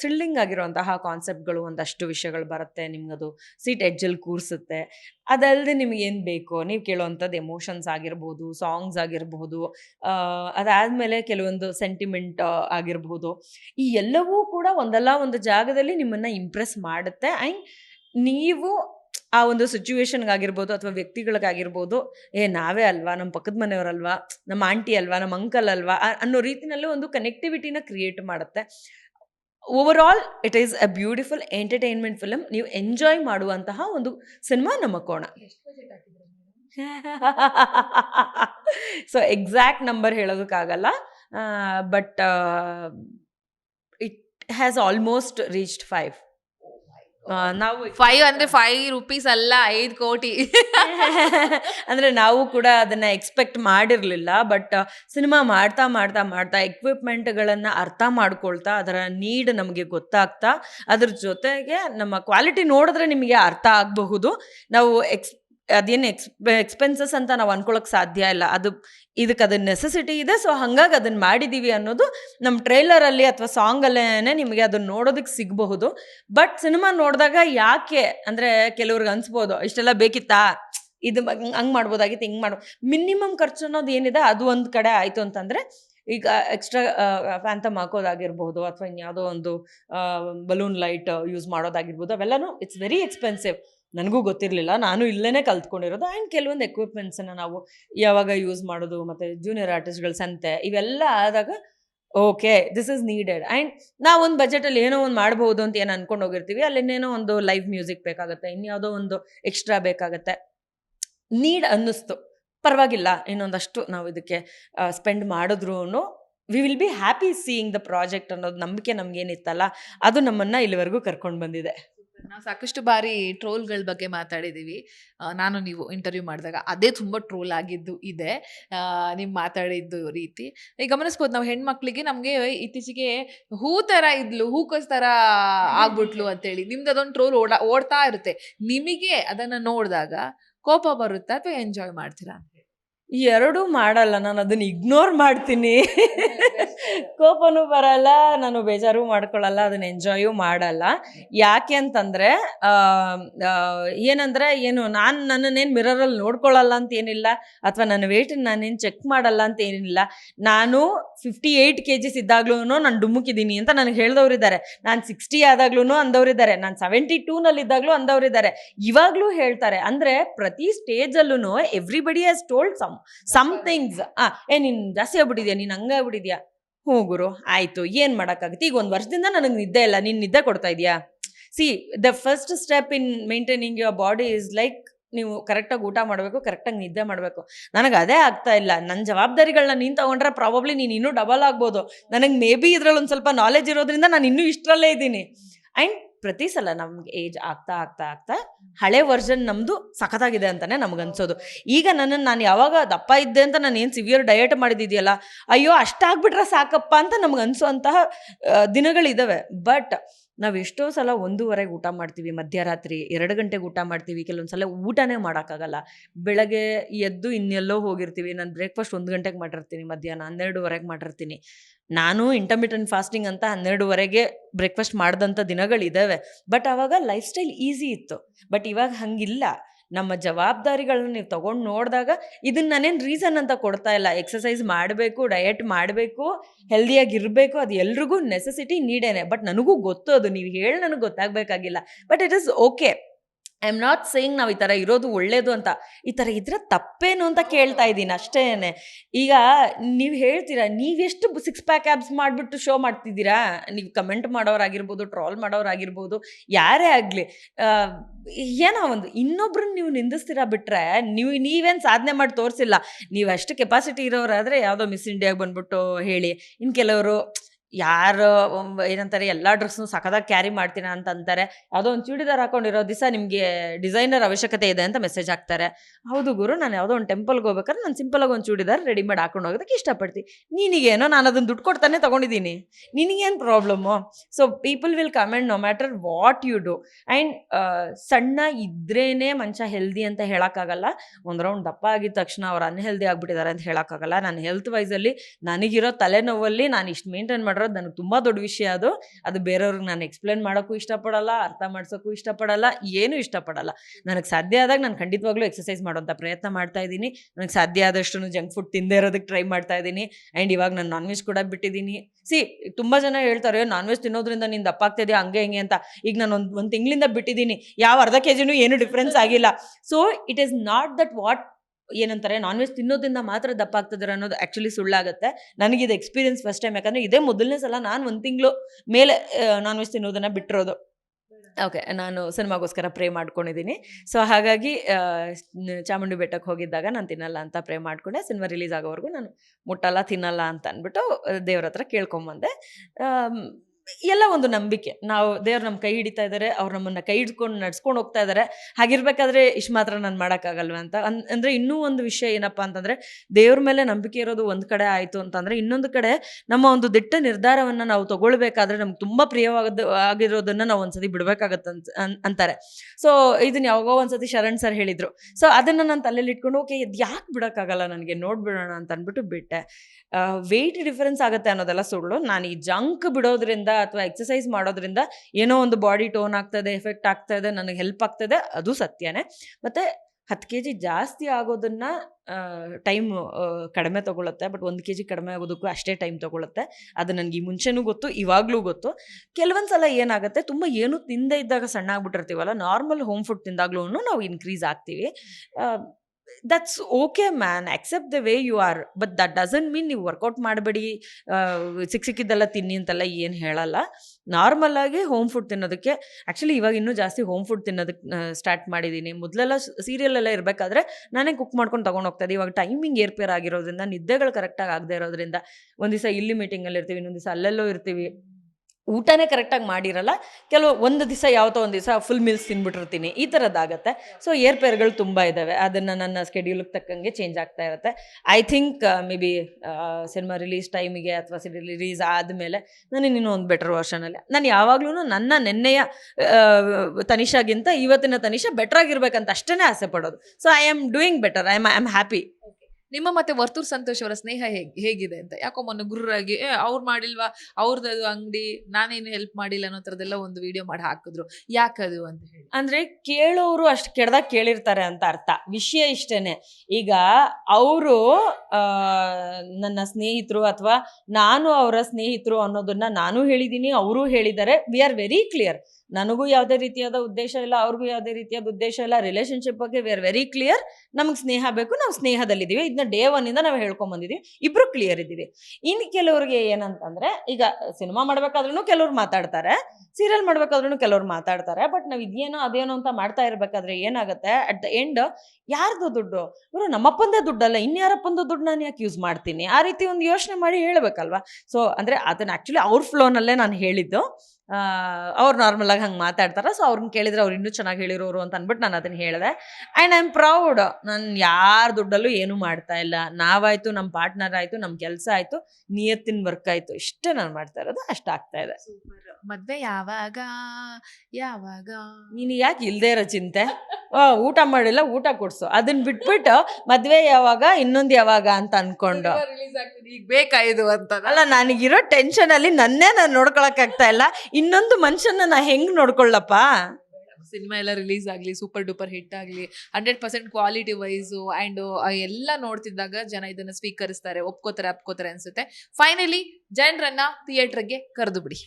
ಥ್ರಿಲ್ಲಿಂಗ್ ಆಗಿರುವಂತಹ ಕಾನ್ಸೆಪ್ಟ್ಗಳು ಒಂದಷ್ಟು ವಿಷಯಗಳು ಬರುತ್ತೆ. ನಿಮ್ಗದು ಸೀಟ್ ಎಡ್ಜಲ್ಲಿ ಕೂರಿಸುತ್ತೆ. ಅದಲ್ಲದೆ ನಿಮ್ಗೆ ಏನು ಬೇಕೋ, ನೀವು ಕೇಳುವಂಥದ್ದು ಎಮೋಷನ್ಸ್ ಆಗಿರ್ಬೋದು ಸಾಂಗ್ಸ್ ಆಗಿರ್ಬೋದು ಅದಾದಮೇಲೆ ಕೆಲವೊಂದು ಸೆಂಟಿಮೆಂಟ್ ಆಗಿರ್ಬೋದು. ಈ ಎಲ್ಲವೂ ಕೂಡ ಒಂದಲ್ಲ ಒಂದು ಜಾಗದಲ್ಲಿ ನಿಮ್ಮನ್ನು ಇಂಪ್ರೆಸ್ ಮಾಡುತ್ತೆ. ಆ್ಯಂಡ್ ನೀವು ಆ ಒಂದು ಸಿಚುವೇಶನ್ಗಾಗಿರ್ಬೋದು ಅಥವಾ ವ್ಯಕ್ತಿಗಳಿಗಾಗಿರ್ಬೋದು, ಏ, ನಾವೇ ಅಲ್ವಾ? ನಮ್ಮ ಪಕ್ಕದ ಮನೆಯವರಲ್ವಾ ನಮ್ಮ ಆಂಟಿ ಅಲ್ವಾ? ನಮ್ಮ ಅಂಕಲ್ ಅಲ್ವಾ? ಅನ್ನೋ ರೀತಿನಲ್ಲಿ ಒಂದು ಕನೆಕ್ಟಿವಿಟಿನ ಕ್ರಿಯೇಟ್ ಮಾಡುತ್ತೆ. Over all it is a beautiful entertainment film ನೀವು ಎಂಜಾಯ್ ಮಾಡುವಂತಹ ಒಂದು ಸಿನಿಮಾ ನಮ್ಮ ಕೋಣ. So exact number ಹೇಳೋದಕ್ಕಾಗಲ್ಲ. But it has almost reached five ನಾವು ಫೈವ್ ಅಂದ್ರೆ ಫೈವ್ ರುಪೀಸ್ ಅಲ್ಲ ಐದು ಕೋಟಿ. ಅಂದ್ರೆ ನಾವು ಕೂಡ ಅದನ್ನ ಎಕ್ಸ್ಪೆಕ್ಟ್ ಮಾಡಿರ್ಲಿಲ್ಲ ಬಟ್ ಸಿನಿಮಾ ಮಾಡ್ತಾ ಮಾಡ್ತಾ ಮಾಡ್ತಾ ಎಕ್ವಿಪ್ಮೆಂಟ್ಗಳನ್ನ ಅರ್ಥ ಮಾಡ್ಕೊಳ್ತಾ ಅದರ ನೀಡ್ ನಮಗೆ ಗೊತ್ತಾಗ್ತಾ ಅದ್ರ ಜೊತೆಗೆ ನಮ್ಮ ಕ್ವಾಲಿಟಿ ನೋಡಿದ್ರೆ ನಿಮಗೆ ಅರ್ಥ ಆಗಬಹುದು. ನಾವು ಎಕ್ಸ್ ಅದೇನು ಎಕ್ಸ್ ಎಕ್ಸ್ಪೆನ್ಸಸ್ ಅಂತ ನಾವು ಅನ್ಕೊಳಕ್ ಸಾಧ್ಯ ಇಲ್ಲ. ಅದು ಇದಕ್ಕೆ ಅದನ್ನ ನೆಸೆಸಿಟಿ ಇದೆ ಸೊ ಹಂಗಾಗಿ ಅದನ್ನ ಮಾಡಿದೀವಿ ಅನ್ನೋದು ನಮ್ಮ ಟ್ರೈಲರಲ್ಲಿ ಅಥವಾ ಸಾಂಗಲ್ಲೇ ನಿಮಗೆ ಅದನ್ನ ನೋಡೋದಕ್ಕೆ ಸಿಗಬಹುದು. ಬಟ್ ಸಿನಿಮಾ ನೋಡಿದಾಗ ಯಾಕೆ, ಅಂದ್ರೆ ಕೆಲವ್ರಿಗೆ ಅನ್ಸ್ಬೋದು, ಇಷ್ಟೆಲ್ಲ ಬೇಕಿತ್ತಾ? ಇದು ಹಂಗೆ ಮಾಡ್ಬೋದಾಗಿತ್ತು, ಹಿಂಗೆ ಮಾಡೋ ಮಿನಿಮಮ್ ಖರ್ಚು ಅನ್ನೋದು ಏನಿದೆ, ಅದು ಒಂದು ಕಡೆ ಆಯಿತು ಅಂತಂದರೆ, ಈಗ ಎಕ್ಸ್ಟ್ರಾ ಫ್ಯಾಂತಮ್ ಹಾಕೋದಾಗಿರ್ಬೋದು, ಅಥವಾ ಇನ್ಯಾವುದೋ ಒಂದು ಬಲೂನ್ ಲೈಟ್ ಯೂಸ್ ಮಾಡೋದಾಗಿರ್ಬೋದು, ಅವೆಲ್ಲನೂ ಇಟ್ಸ್ ವೆರಿ ಎಕ್ಸ್ಪೆನ್ಸಿವ್ ನನಗೂ ಗೊತ್ತಿರಲಿಲ್ಲ. ನಾನು ಇಲ್ಲೇ ಕಲ್ತ್ಕೊಂಡಿರೋದು. ಆ್ಯಂಡ್ ಕೆಲವೊಂದು ಎಕ್ವಿಪ್ಮೆಂಟ್ಸನ್ನು ನಾವು ಯಾವಾಗ ಯೂಸ್ ಮಾಡೋದು, ಮತ್ತು ಜೂನಿಯರ್ ಆರ್ಟಿಸ್ಟ್ಗಳ ಸಂತೆ, ಇವೆಲ್ಲ ಆದಾಗ okay this is needed and ನಾವು ಒಂದು ಬಜೆಟಲ್ಲಿ ಏನೋ ಒಂದು ಮಾಡ್ಬೋದು ಅಂತ ಏನು ಅಂದ್ಕೊಂಡು ಹೋಗಿರ್ತೀವಿ. ಅಲ್ಲಿನ್ನೇನೋ ಒಂದು ಲೈವ್ ಮ್ಯೂಸಿಕ್ ಬೇಕಾಗುತ್ತೆ, ಇನ್ಯಾವುದೋ ಒಂದು ಎಕ್ಸ್ಟ್ರಾ ಬೇಕಾಗುತ್ತೆ. ನೀಡ್ ಅನ್ನಿಸ್ತು. ಪರವಾಗಿಲ್ಲ. ಇನ್ನೊಂದಷ್ಟು ನಾವು ಇದಕ್ಕೆ ಸ್ಪೆಂಡ್ ಮಾಡಿದ್ರು we will be happy seeing the project ಅನ್ನೋದು ನಂಬಿಕೆ ನಮಗೇನಿತ್ತಲ್ಲ, ಅದು ನಮ್ಮನ್ನು ಇಲ್ಲಿವರೆಗೂ ಕರ್ಕೊಂಡು ಬಂದಿದೆ. ನಾವು ಸಾಕಷ್ಟು ಬಾರಿ ಟ್ರೋಲ್ಗಳ ಬಗ್ಗೆ ಮಾತಾಡಿದೀವಿ. ನಾನು ನೀವು ಇಂಟರ್ವ್ಯೂ ಮಾಡಿದಾಗ ಅದೇ ತುಂಬಾ ಟ್ರೋಲ್ ಆಗಿದ್ದು ಇದೆ. ನೀವು ಮಾತಾಡಿದ್ದು ರೀತಿ. ಈಗ ಗಮನಿಸ್ಬೋದು ನಾವು ಹೆಣ್ಮಕ್ಳಿಗೆ ನಮಗೆ ಇತ್ತೀಚೆಗೆ ಹೂ ಥರ ಇದ್ಲು, ಹೂಕೋಸ್ ಥರ ಆಗ್ಬಿಟ್ಲು ಅಂತೇಳಿ. ನಿಮ್ದು ಅದೊಂದು ಟ್ರೋಲ್ ಓಡಾ, ಓಡ್ತಾ ಇರುತ್ತೆ. ನಿಮಗೆ ಅದನ್ನ ನೋಡಿದಾಗ ಕೋಪ ಬರುತ್ತಾ ಅಥವಾ ಎಂಜಾಯ್ ಮಾಡ್ತೀರಾ? ಈ ಎರಡೂ ಮಾಡಲ್ಲ ನಾನು ಅದನ್ನ ಇಗ್ನೋರ್ ಮಾಡ್ತೀನಿ. ಕೋಪನೂ ಬರಲ್ಲ ನಾನು ಬೇಜಾರು ಮಾಡ್ಕೊಳ್ಳಲ್ಲ ಅದನ್ನ ಎಂಜಾಯು ಮಾಡಲ್ಲ. ಯಾಕೆ ಅಂತಂದ್ರೆ ಏನಂದ್ರೆ ಏನು ನಾನು ನನ್ನನ್ನೇನು ಮಿರರಲ್ಲಿ ನೋಡ್ಕೊಳ್ಳಲ್ಲ ಅಂತ ಏನಿಲ್ಲ ಅಥವಾ ನನ್ನ ವೆಯ್ಟನ್ನು ನಾನೇನು ಚೆಕ್ ಮಾಡಲ್ಲ ಅಂತ ಏನಿಲ್ಲ ನಾನು ಫಿಫ್ಟಿ ಏಯ್ಟ್ ಕೆ ಜಿಸ್ ಇದ್ದಾಗ್ಲೂ ನಾನು ಡುಮ್ಮುಕಿದ್ದೀನಿ ಅಂತ ನನಗೆ ಹೇಳ್ದವ್ರಿದ್ದಾರೆ ನಾನು ಸಿಕ್ಸ್ಟಿ ಆದಾಗ್ಲೂ ಅಂದವ್ರಿದ್ದಾರೆ ನಾನು ಸೆವೆಂಟಿ ಟೂನಲ್ಲಿ ಇದ್ದಾಗಲೂ ಅಂದವ್ರಿದ್ದಾರೆ ಇವಾಗಲೂ ಹೇಳ್ತಾರೆ ಅಂದ್ರೆ ಪ್ರತಿ ಸ್ಟೇಜಲ್ಲೂ everybody has told some somethings ಆ ಏ ನೀನ್ ಜಾಸ್ತಿ ಆಗ್ಬಿಟ್ಟಿದ್ಯಾ? ನೀನ್ ಹಂಗ ಆಗ್ಬಿಟ್ಟಿದ್ಯಾ? ಹ್ಞೂ ಗುರು ಆಯ್ತು. ಏನ್ ಮಾಡಕ್ಕಾಗುತ್ತೆ? ಈಗ ಒಂದ್ ವರ್ಷದಿಂದ ನನಗೆ ನಿದ್ದೆ ಇಲ್ಲ. ನೀನ್ ನಿದ್ದೆ ಕೊಡ್ತಾ ಇದೀಯಾ? See the first step in maintaining your body is like ನೀವು ಕರೆಕ್ಟಾಗಿ ಊಟ ಮಾಡಬೇಕು ಕರೆಕ್ಟಾಗಿ ನಿದ್ದೆ ಮಾಡಬೇಕು. ನನಗೆ ಅದೇ ಆಗ್ತಾ ಇಲ್ಲ. ನನ್ನ ಜವಾಬ್ದಾರಿಗಳನ್ನ ನೀನು ತಗೊಂಡ್ರೆ ಪ್ರಾಬಬ್ಲಿ ನೀನು ಇನ್ನೂ ಡಬಲ್ ಆಗ್ಬೋದು. ನನಗೆ ಮೇ ಬಿ ಇದ್ರಲ್ಲಿ ಒಂದು ಸ್ವಲ್ಪ ನಾಲೆಜ್ ಇರೋದ್ರಿಂದ ನಾನು ಇನ್ನೂ ಇಷ್ಟರಲ್ಲೇ ಇದ್ದೀನಿ. ಆ್ಯಂಡ್ ಪ್ರತಿ ಸಲ ನಮ್ಗೆ ಏಜ್ ಆಗ್ತಾ ಆಗ್ತಾ ಆಗ್ತಾ ಹಳೆ ವರ್ಷನ್ ನಮ್ಮದು ಸಖತ್ತಾಗಿದೆ ಅಂತಾನೆ ನಮ್ಗೆ ಅನ್ಸೋದು. ಈಗ ನನ್ನನ್ನು ನಾನು ಯಾವಾಗ ದಪ್ಪ ಇದ್ದೆ ಅಂತ ನಾನು ಏನು ಸಿವಿಯರ್ ಡಯಟ್ ಮಾಡಿದಿದೆಯಲ್ಲ ಅಯ್ಯೋ ಅಷ್ಟಾಗ್ಬಿಟ್ರೆ ಸಾಕಪ್ಪ ಅಂತ ನಮ್ಗೆ ಅನಿಸೋಂತಹ ದಿನಗಳಿದ್ದಾವೆ ಬಟ್ ನಾವು ಎಷ್ಟೋ ಸಲ ಒಂದೂವರೆಗೆ ಊಟ ಮಾಡ್ತೀವಿ ಮಧ್ಯರಾತ್ರಿ ಎರಡು ಗಂಟೆಗೆ ಊಟ ಮಾಡ್ತೀವಿ ಕೆಲವೊಂದು ಸಲ ಊಟನೇ ಮಾಡೋಕ್ಕಾಗಲ್ಲ. ಬೆಳಗ್ಗೆ ಎದ್ದು ಇನ್ನೆಲ್ಲೋ ಹೋಗಿರ್ತೀವಿ ನಾನು ಬ್ರೇಕ್ಫಾಸ್ಟ್ ಒಂದು ಗಂಟೆಗೆ ಮಾಡಿರ್ತೀನಿ ಮಧ್ಯಾಹ್ನ ಹನ್ನೆರಡುವರೆಗೆ ಮಾಡಿರ್ತೀನಿ. ನಾನು ಇಂಟರ್ಮಿಟೆಂಟ್ ಫಾಸ್ಟಿಂಗ್ ಅಂತ ಹನ್ನೆರಡುವರೆಗೆ ಬ್ರೇಕ್ಫಾಸ್ಟ್ ಮಾಡಿದಂಥ ದಿನಗಳಿದ್ದಾವೆ ಬಟ್ ಆವಾಗ ಲೈಫ್ ಸ್ಟೈಲ್ ಈಸಿ ಇತ್ತು. ಬಟ್ ಇವಾಗ ಹಂಗಿಲ್ಲ. ನಮ್ಮ ಜವಾಬ್ದಾರಿಗಳನ್ನ ನೀವು ತಗೊಂಡು ನೋಡಿದಾಗ ಇದನ್ನ ನಾನೇನು ರೀಸನ್ ಅಂತ ಕೊಡ್ತಾ ಇಲ್ಲ. ಎಕ್ಸಸೈಸ್ ಮಾಡಬೇಕು ಡಯಟ್ ಮಾಡಬೇಕು ಹೆಲ್ದಿಯಾಗಿ ಇರಬೇಕು, ಅದು ಎಲ್ರಿಗೂ ನೆಸೆಸಿಟಿ ನೀಡೇನೆ. ಬಟ್ ನನಗೂ ಗೊತ್ತು ಅದು. ನೀವು ಹೇಳಿ ನನಗೆ ಗೊತ್ತಾಗಬೇಕಾಗಿಲ್ಲ. But it is okay I am not saying ನಾವು ಈ ಥರ ಇರೋದು ಒಳ್ಳೇದು ಅಂತ. ಈ ಥರ ಇದ್ರೆ ತಪ್ಪೇನು ಅಂತ ಕೇಳ್ತಾ ಇದ್ದೀನಿ ಅಷ್ಟೇನೆ. ಈಗ ನೀವು ಹೇಳ್ತೀರಾ ನೀವೆಷ್ಟು ಸಿಕ್ಸ್ ಪ್ಯಾಕ್ ಆ್ಯಬ್ಸ್ ಮಾಡಿಬಿಟ್ಟು ಶೋ ಮಾಡ್ತಿದ್ದೀರಾ? ನೀವು ಕಮೆಂಟ್ ಮಾಡೋರಾಗಿರ್ಬೋದು ಟ್ರಾಲ್ ಮಾಡೋರಾಗಿರ್ಬೋದು ಯಾರೇ ಆಗಲಿ. ಏನೋ ಒಂದು, ಇನ್ನೊಬ್ರನ್ನ ನೀವು ನಿಂದಿಸ್ತೀರಾ ಬಿಟ್ರೆ, ನೀವು ನೀವೇನು ಸಾಧನೆ ಮಾಡಿ ತೋರಿಸಿಲ್ಲ. ನೀವು ಅಷ್ಟು ಕೆಪಾಸಿಟಿ ಇರೋರಾದರೆ ಯಾವುದೋ ಮಿಸ್ ಇಂಡಿಯಾಗೆ ಬಂದ್ಬಿಟ್ಟು ಹೇಳಿ. ಇನ್ನು ಕೆಲವರು ಯಾರು ಏನಂತಾರೆ, ಎಲ್ಲ ಡ್ರೆಸ್ನು ಸಖತ್ತಾಗಿ ಕ್ಯಾರಿ ಮಾಡ್ತೀನ ಅಂತ ಅಂತಾರೆ. ಯಾವುದೋ ಒಂದು ಚೂಡಿದಾರ್ ಹಾಕೊಂಡಿರೋ ದಿವಸ ನಿಮಗೆ ಡಿಸೈನರ್ ಅವಶ್ಯಕತೆ ಇದೆ ಅಂತ ಮೆಸೇಜ್ ಹಾಕ್ತಾರೆ. ಹೌದು ಗುರು, ನಾನು ಯಾವುದೋ ಒಂದು ಟೆಂಪಲ್ಗೆ ಹೋಗ್ಬೇಕಾದ್ರೆ ನಾನು ಸಿಂಪಲಾಗಿ ಒಂದು ಚೂಡಿದಾರ್ ರೆಡಿಮೇಡ್ ಹಾಕೊಂಡು ಹೋಗೋದಕ್ಕೆ ಇಷ್ಟಪಡ್ತೀನಿ. ನಿನಗೇನೋ ನಾನು ಅದನ್ನು ದುಡ್ಡು ಕೊಡ್ತಾನೆ ತೊಗೊಂಡಿದ್ದೀನಿ. ನಿನಗೇನು problem so people will comment no matter what you do and ಸಣ್ಣ ಇದ್ರೇನೆ ಮನುಷ್ಯ ಹೆಲ್ದಿ ಅಂತ ಹೇಳೋಕ್ಕಾಗಲ್ಲ. ಒಂದು ರೌಂಡ್ ದಪ್ಪ ಆಗಿದ ತಕ್ಷಣ ಅವ್ರು ಅನ್ಹೆಲ್ದಿ ಆಗಿಬಿಟ್ಟಿದ್ದಾರೆ ಅಂತ ಹೇಳೋಕ್ಕಾಗಲ್ಲ. ನಾನು ಹೆಲ್ತ್ ವೈಸಲ್ಲಿ ನನಗಿರೋ ತಲೆನೋವಲ್ಲಿ ನಾನು ಇಷ್ಟು ಮೇಂಟೈನ್ ಮಾಡಿರೋದು ನನಗೆ ತುಂಬ ದೊಡ್ಡ ವಿಷಯ ಅದು. ಅದು ಬೇರೆಯವ್ರಿಗೆ ನಾನು ಎಕ್ಸ್ಪ್ಲೇನ್ ಮಾಡೋಕ್ಕೂ ಇಷ್ಟಪಡಲ್ಲ, ಅರ್ಥ ಮಾಡ್ಸೋಕ್ಕೂ ಇಷ್ಟಪಡಲ್ಲ, ಏನೂ ಇಷ್ಟಪಡಲ್ಲ. ನನಗೆ ಸಾಧ್ಯ ಆದಾಗ ನಾನು ಖಂಡಿತವಾಗ್ಲೂ ಎಕ್ಸಸೈಸ್ ಮಾಡೋಂಥ ಪ್ರಯತ್ನ ಮಾಡ್ತಾ ಇದ್ದೀನಿ. ನನಗೆ ಸಾಧ್ಯ ಆದಷ್ಟು ಜಂಕ್ ಫುಡ್ ತಿಂದೇ ಇರೋದಕ್ಕೆ ಟ್ರೈ ಮಾಡ್ತಾ ಇದ್ದೀನಿ. ಆ್ಯಂಡ್ ಇವಾಗ ನಾನು ನಾನ್ ವೆಜ್ ಕೂಡ ಬಿಟ್ಟಿದ್ದೀನಿ. ಸಿ ತುಂಬ ಜನ ಹೇಳ್ತಾರೆ ನಾನ್ ವೆಜ್ ತಿನ್ನೋದ್ರಿಂದ ನೀನು ದಪ್ಪ ಆಗ್ತಿದ್ಯಾ ಹಂಗೆ ಹಿಂಗೆ ಅಂತ. ಈಗ ನಾನು ಒಂದು ಒಂದು ತಿಂಗಳಿಂದ ಬಿಟ್ಟಿದ್ದೀನಿ. ಯಾವ ಅರ್ಧ ಕೆ ಜಿನೂ ಏನು ಡಿಫ್ರೆನ್ಸ್ ಆಗಿಲ್ಲ. So it is not that what ಏನಂತಾರೆ ನಾನ್ ವೆಜ್ ತಿನ್ನೋದ್ರಿಂದ ಮಾತ್ರ ದಪ್ಪ ಆಗ್ತಿದ್ದಾರೆ ಅನ್ನೋದು ಆ್ಯಕ್ಚುಲಿ ಸುಳ್ಳಾಗುತ್ತೆ. ಇದು ಎಕ್ಸ್ಪೀರಿಯನ್ಸ್ ಫಸ್ಟ್ ಟೈಮ್ ಯಾಕಂದರೆ ಇದೇ ಮೊದಲನೇ ಸಲ ನಾನು ಒಂದು ತಿಂಗಳು ಮೇಲೆ ನಾನ್ ವೆಜ್ ತಿನ್ನೋದನ್ನು ಬಿಟ್ಟಿರೋದು ಓಕೆ ನಾನು ಸಿನಿಮಾಗೋಸ್ಕರ ಪ್ರೇ ಮಾಡ್ಕೊಂಡಿದ್ದೀನಿ ಸೊ ಹಾಗಾಗಿ ಚಾಮುಂಡಿ ಬೆಟ್ಟಕ್ಕೆ ಹೋಗಿದ್ದಾಗ ನಾನು ತಿನ್ನಲ್ಲ ಅಂತ ಪ್ರೇ ಮಾಡಿಕೊಂಡೆ. ಸಿನಿಮಾ ರಿಲೀಸ್ ಆಗೋವರೆಗೂ ನಾನು ಮುಟ್ಟಲ್ಲ, ತಿನ್ನಲ್ಲ ಅಂತ ಅಂದ್ಬಿಟ್ಟು ದೇವ್ರ ಹತ್ರ ಕೇಳ್ಕೊಂಬಂದೆ. ಎಲ್ಲ ಒಂದು ನಂಬಿಕೆ. ನಾವು ದೇವ್ರು ನಮ್ಮ ಕೈ ಹಿಡಿತಾ ಇದ್ದಾರೆ ಅವ್ರು ನಮ್ಮನ್ನ ಕೈ ಹಿಡ್ಕೊಂಡು ನಡ್ಸ್ಕೊಂಡು ಹೋಗ್ತಾ ಇದ್ದಾರೆ ಹಾಗಿರ್ಬೇಕಾದ್ರೆ ಇಷ್ಟು ಮಾತ್ರ ನಾನು ಮಾಡೋಕ್ಕಾಗಲ್ವ ಅಂತ. ಅಂದ್ರೆ ಅಂದರೆ ಇನ್ನೂ ಒಂದು ವಿಷಯ ಏನಪ್ಪ ಅಂತಂದರೆ, ದೇವ್ರ ಮೇಲೆ ನಂಬಿಕೆ ಇರೋದು ಒಂದು ಕಡೆ ಆಯಿತು ಅಂತಂದರೆ, ಇನ್ನೊಂದು ಕಡೆ ನಮ್ಮ ಒಂದು ದಿಟ್ಟ ನಿರ್ಧಾರವನ್ನು ನಾವು ತಗೊಳ್ಬೇಕಾದ್ರೆ ನಮ್ಗೆ ತುಂಬ ಪ್ರಿಯವಾದ ಆಗಿರೋದನ್ನು ನಾವು ಒಂದ್ಸತಿ ಬಿಡಬೇಕಾಗತ್ತೆ ಅಂತ ಅಂತಾರೆ. ಸೊ ಇದನ್ನ ಯಾವಾಗೋ ಒಂದ್ಸತಿ ಶರಣ್ ಸರ್ ಹೇಳಿದ್ರು. ಸೊ ಅದನ್ನು ನಾನು ತಲೆಯಲ್ಲಿ ಇಟ್ಕೊಂಡು ಓಕೆ, ಇದು ಯಾಕೆ ಬಿಡೋಕ್ಕಾಗಲ್ಲ ನನಗೆ? ನೋಡ್ಬಿಡೋಣ ಅಂತ ಅಂದ್ಬಿಟ್ಟು ಬಿಟ್ಟೆ. ವೆಯ್ಟ್ ಡಿಫರೆನ್ಸ್ ಆಗುತ್ತೆ ಅನ್ನೋದೆಲ್ಲ ಸುಳ್ಳು. ನಾನು ಈ ಜಂಕ್ ಬಿಡೋದ್ರಿಂದ ಅಥವಾ ಎಕ್ಸಸೈಸ್ ಮಾಡೋದ್ರಿಂದ ಏನೋ ಒಂದು ಬಾಡಿ ಟೋನ್ ಆಗ್ತದೆ ಎಫೆಕ್ಟ್ ಆಗ್ತಾ ಇದೆ ನನಗೆ ಹೆಲ್ಪ್ ಆಗ್ತದೆ, ಅದು ಸತ್ಯನೇ. ಮತ್ತು ಹತ್ತು ಕೆ ಜಿ ಜಾಸ್ತಿ ಆಗೋದನ್ನ ಟೈಮ್ ಕಡಿಮೆ ತಗೊಳ್ಳುತ್ತೆ ಬಟ್ ಒಂದು ಕೆ ಜಿ ಕಡಿಮೆ ಆಗೋದಕ್ಕೂ ಅಷ್ಟೇ ಟೈಮ್ ತಗೊಳ್ಳುತ್ತೆ ಅದು ನನಗೆ ಈ ಮುಂಚೆನೂ ಗೊತ್ತು, ಇವಾಗಲೂ ಗೊತ್ತು. ಕೆಲವೊಂದು ಸಲ ಏನಾಗುತ್ತೆ, ತುಂಬ ಏನು ತಿಂದೇ ಇದ್ದಾಗ ಸಣ್ಣ ಆಗ್ಬಿಟ್ಟಿರ್ತೀವಲ್ಲ ನಾರ್ಮಲ್ ಹೋಮ್ ಫುಡ್ ತಿಂದಾಗ್ಲೂ ನಾವು ಇನ್ಕ್ರೀಸ್ ಆಗ್ತೀವಿ. That's okay man accept the way you are but that doesn't mean ನೀವು ವರ್ಕೌಟ್ ಮಾಡಬೇಡಿ. ಸಿಕ್ ಸಿಕ್ಕಿದ್ದೆಲ್ಲ ತಿನ್ನಿ ಅಂತೆಲ್ಲ ಏನು ಹೇಳಲ್ಲ. ನಾರ್ಮಲ್ ಆಗಿ ಹೋಮ್ ಫುಡ್ ತಿನ್ನೋದಕ್ಕೆ ಆ್ಯಕ್ಚುಲಿ ಇವಾಗ ಇನ್ನೂ ಜಾಸ್ತಿ ಹೋಮ್ ಫುಡ್ ತಿನ್ನೋದಕ್ಕೆ ಸ್ಟಾರ್ಟ್ ಮಾಡಿದ್ದೀನಿ ಮೊದಲೆಲ್ಲ ಸೀರಿಯಲ್ ಎಲ್ಲ ಇರಬೇಕಾದ್ರೆ ನಾನೇ ಕುಕ್ ಮಾಡ್ಕೊಂಡು ತೊಗೊಂಡು ಹೋಗ್ತಾಯಿದ್ದೆ ಇವಾಗ ಟೈಮಿಂಗ್ ಏರ್ಪೇರ್ ಆಗಿರೋದ್ರಿಂದ, ನಿದ್ದೆಗಳು ಕರೆಕ್ಟಾಗಿ ಆಗದೆ ಇರೋದ್ರಿಂದ, ಒಂದು ದಿವಸ ಇಲ್ಲಿ ಮೀಟಿಂಗಲ್ಲಿ ಇರ್ತೀವಿ ಇನ್ನೊಂದು ದಿವಸ ಅಲ್ಲೆಲ್ಲೋ ಇರ್ತೀವಿ. ಊಟನೇ ಕರೆಕ್ಟಾಗಿ ಮಾಡಿರಲ್ಲ, ಕೆಲವು ಒಂದು ದಿವಸ ಯಾವತ್ತೋ ಒಂದು ದಿವಸ ಫುಲ್ ಮೀಲ್ಸ್ ತಿನ್ಬಿಟ್ಟಿರ್ತೀನಿ. ಈ ಥರದ್ದಾಗತ್ತೆ ಸೊ ಏರ್ಪೇರ್ಗಳು ತುಂಬ ಇದ್ದಾವೆ ಅದನ್ನು ನನ್ನ ಸ್ಕೆಡ್ಯೂಲ್ಗೆ ತಕ್ಕಂಗೆ ಚೇಂಜ್ ಆಗ್ತಾ ಇರುತ್ತೆ. I think maybe cinema release ಟೈಮಿಗೆ ಅಥವಾ ರಿಲೀಸ್ ಆದಮೇಲೆ ನಾನು ಇನ್ನೂ ಒಂದು ಬೆಟರ್ ವರ್ಷನಲ್ಲಿ ನಾನು ಯಾವಾಗಲೂ ನನ್ನ ನೆನ್ನೆಯ ತನಿಷಾಗಿಂತ ಇವತ್ತಿನ ತನಿಷಾ ಬೆಟರ್ ಆಗಿರ್ಬೇಕಂತ ಅಷ್ಟೇ ಆಸೆ ಪಡೋದು. So I am doing better I am I am happy ನಿಮ್ಮ ಮತ್ತೆ ವರ್ತೂರ್ ಸಂತೋಷ್ ಅವರ ಸ್ನೇಹ ಹೇಗೆ, ಹೇಗಿದೆ ಅಂತ? ಯಾಕೋ ಮೊನ್ನೆ ಗುರುರಾಗಿ, ಏ, ಅವ್ರು ಮಾಡಿಲ್ವಾ? ಅವ್ರದ್ದು ಅಂಗಡಿ, ನಾನೇನು ಹೆಲ್ಪ್ ಮಾಡಿಲ್ಲ ಅನ್ನೋ ಥರದ್ದೆಲ್ಲ ಒಂದು ವಿಡಿಯೋ ಮಾಡಿ ಹಾಕಿದ್ರು. ಯಾಕದು ಅಂತ ಹೇಳಿ. ಅಂದ್ರೆ ಕೇಳೋರು ಅಷ್ಟು ಕೆಡ್ದಾಗ ಕೇಳಿರ್ತಾರೆ ಅಂತ ಅರ್ಥ. ವಿಷಯ ಇಷ್ಟೇನೆ. ಈಗ ಅವರು ನನ್ನ ಸ್ನೇಹಿತರು ಅಥವಾ ನಾನು ಅವರ ಸ್ನೇಹಿತರು ಅನ್ನೋದನ್ನ ನಾನು ಹೇಳಿದ್ದೀನಿ ಅವರು ಹೇಳಿದ್ದಾರೆ. ವಿ ಆರ್ ವೆರಿ ಕ್ಲಿಯರ್ ನನಗೂ ಯಾವುದೇ ರೀತಿಯಾದ ಉದ್ದೇಶ ಇಲ್ಲ, ಅವ್ರಿಗೂ ಯಾವುದೇ ರೀತಿಯಾದ ಉದ್ದೇಶ ಇಲ್ಲ. ರಿಲೇಶನ್ಶಿಪ್ ಬಗ್ಗೆ ವಿ ಆರ್ ವೆರಿ ಕ್ಲಿಯರ್ ನಮಗೆ ಸ್ನೇಹ ಬೇಕು, ನಾವು ಸ್ನೇಹದಲ್ಲಿದ್ದೀವಿ. ಇದನ್ನ ಡೇ ಒನ್ನಿಂದ ನಾವು ಹೇಳ್ಕೊಂಬಂದಿದ್ದೀವಿ ಇಬ್ರು ಕ್ಲಿಯರ್ ಇದ್ದೀವಿ. ಇನ್ನು ಕೆಲವ್ರಿಗೆ ಏನಂತಂದ್ರೆ, ಈಗ ಸಿನಿಮಾ ಮಾಡ್ಬೇಕಾದ್ರೂ ಕೆಲವ್ರು ಮಾತಾಡ್ತಾರೆ ಸೀರಿಯಲ್ ಮಾಡ್ಬೇಕಾದ್ರೂ ಕೆಲವ್ರು ಮಾತಾಡ್ತಾರೆ ಬಟ್ ನಾವು ಇದೇನೋ ಅದೇನೋ ಅಂತ ಮಾಡ್ತಾ ಇರ್ಬೇಕಾದ್ರೆ ಏನಾಗುತ್ತೆ? ಅಟ್ ದ ಎಂಡ್ ಯಾರ್ದು ದುಡ್ಡು? ಇವರು ನಮ್ಮಪ್ಪಂದೇ ದುಡ್ಡಲ್ಲ, ಇನ್ಯಾರಪ್ಪಂದು ದುಡ್ಡು ನಾನು ಯಾಕೆ ಯೂಸ್ ಮಾಡ್ತೀನಿ? ಆ ರೀತಿ ಒಂದು ಯೋಚನೆ ಮಾಡಿ ಹೇಳ್ಬೇಕಲ್ವಾ? ಸೊ ಅಂದ್ರೆ ಅದನ್ನ ಆಕ್ಚುಲಿ ಅವ್ರ ಫ್ಲೋನಲ್ಲೇ ನಾನು ಹೇಳಿದ್ದು. ಅವ್ರು ನಾರ್ಮಲಾಗಿ ಹಂಗೆ ಮಾತಾಡ್ತಾರ. ಸೊ ಅವ್ರನ್ನ ಕೇಳಿದ್ರೆ ಅವ್ರು ಇನ್ನೂ ಚೆನ್ನಾಗಿ ಹೇಳಿರೋರು ಅಂತ ಅಂದ್ಬಿಟ್ಟು ನಾನು ಅದನ್ನ ಹೇಳಿದೆ. ಆ್ಯಂಡ್ ಐ ಆಮ್ ಪ್ರೌಡ್ ನಾನು ಯಾರ ದುಡ್ಡಲ್ಲೂ ಏನೂ ಮಾಡ್ತಾ ಇಲ್ಲ. ನಾವಾಯ್ತು ನಮ್ಮ ಪಾರ್ಟ್ನರ್ ಆಯಿತು ನಮ್ಮ ಕೆಲಸ ಆಯಿತು ನಿಯತ್ತಿನ ವರ್ಕ್ ಆಯಿತು. ಇಷ್ಟೇ ನಾನು ಮಾಡ್ತಾ ಇರೋದು ಅಷ್ಟ ಆಗ್ತಾ ಇದೆ. ಮದ್ವೆ ಯಾವಾಗ? ಯಾವಾಗ? ನೀನು ಯಾಕೆ ಇಲ್ಲದೆ ಇರೋ ಚಿಂತೆ? ಆ, ಊಟ ಮಾಡಿಲ್ಲ ಊಟ ಕೊಡ್ಸು. ಅದನ್ನ ಬಿಟ್ಬಿಟ್ಟು ಮದ್ವೆ ಯಾವಾಗ ಇನ್ನೊಂದು ಯಾವಾಗ ಅಂತ ಅನ್ಕೊಂಡು. ಈಗ ಬೇಕಾಯ್ದು ಅಂತ? ಅಲ್ಲ ನನಗಿರೋ ಟೆನ್ಷನ್ ಅಲ್ಲಿ ನನ್ನೇ ನಾನು ನೋಡ್ಕೊಳಕ್ ಆಗ್ತಾ ಇಲ್ಲ. ಇನ್ನೊಂದು ಮನುಷ್ಯನ ನಾ ಹೆಂಗ್ ನೋಡ್ಕೊಳ್ಳಪ್ಪ ಸಿನಿಮಾ ಎಲ್ಲ ರಿಲೀಸ್ ಆಗಲಿ, ಸೂಪರ್ ಡೂಪರ್ ಹಿಟ್ ಆಗಲಿ, hundred percent quality wise and ಎಲ್ಲ ನೋಡ್ತಿದ್ದಾಗ ಜನ ಇದನ್ನ ಸ್ವೀಕರಿಸ್ತಾರೆ, ಒಪ್ಕೋತಾರೆ, ಅಪ್ಕೋತಾರೆ ಅನ್ಸುತ್ತೆ. ಫೈನಲಿ, ಜನರನ್ನ ಥಿಯೇಟ್ರಿಗೆ ಕರೆದು ಬಿಡಿ.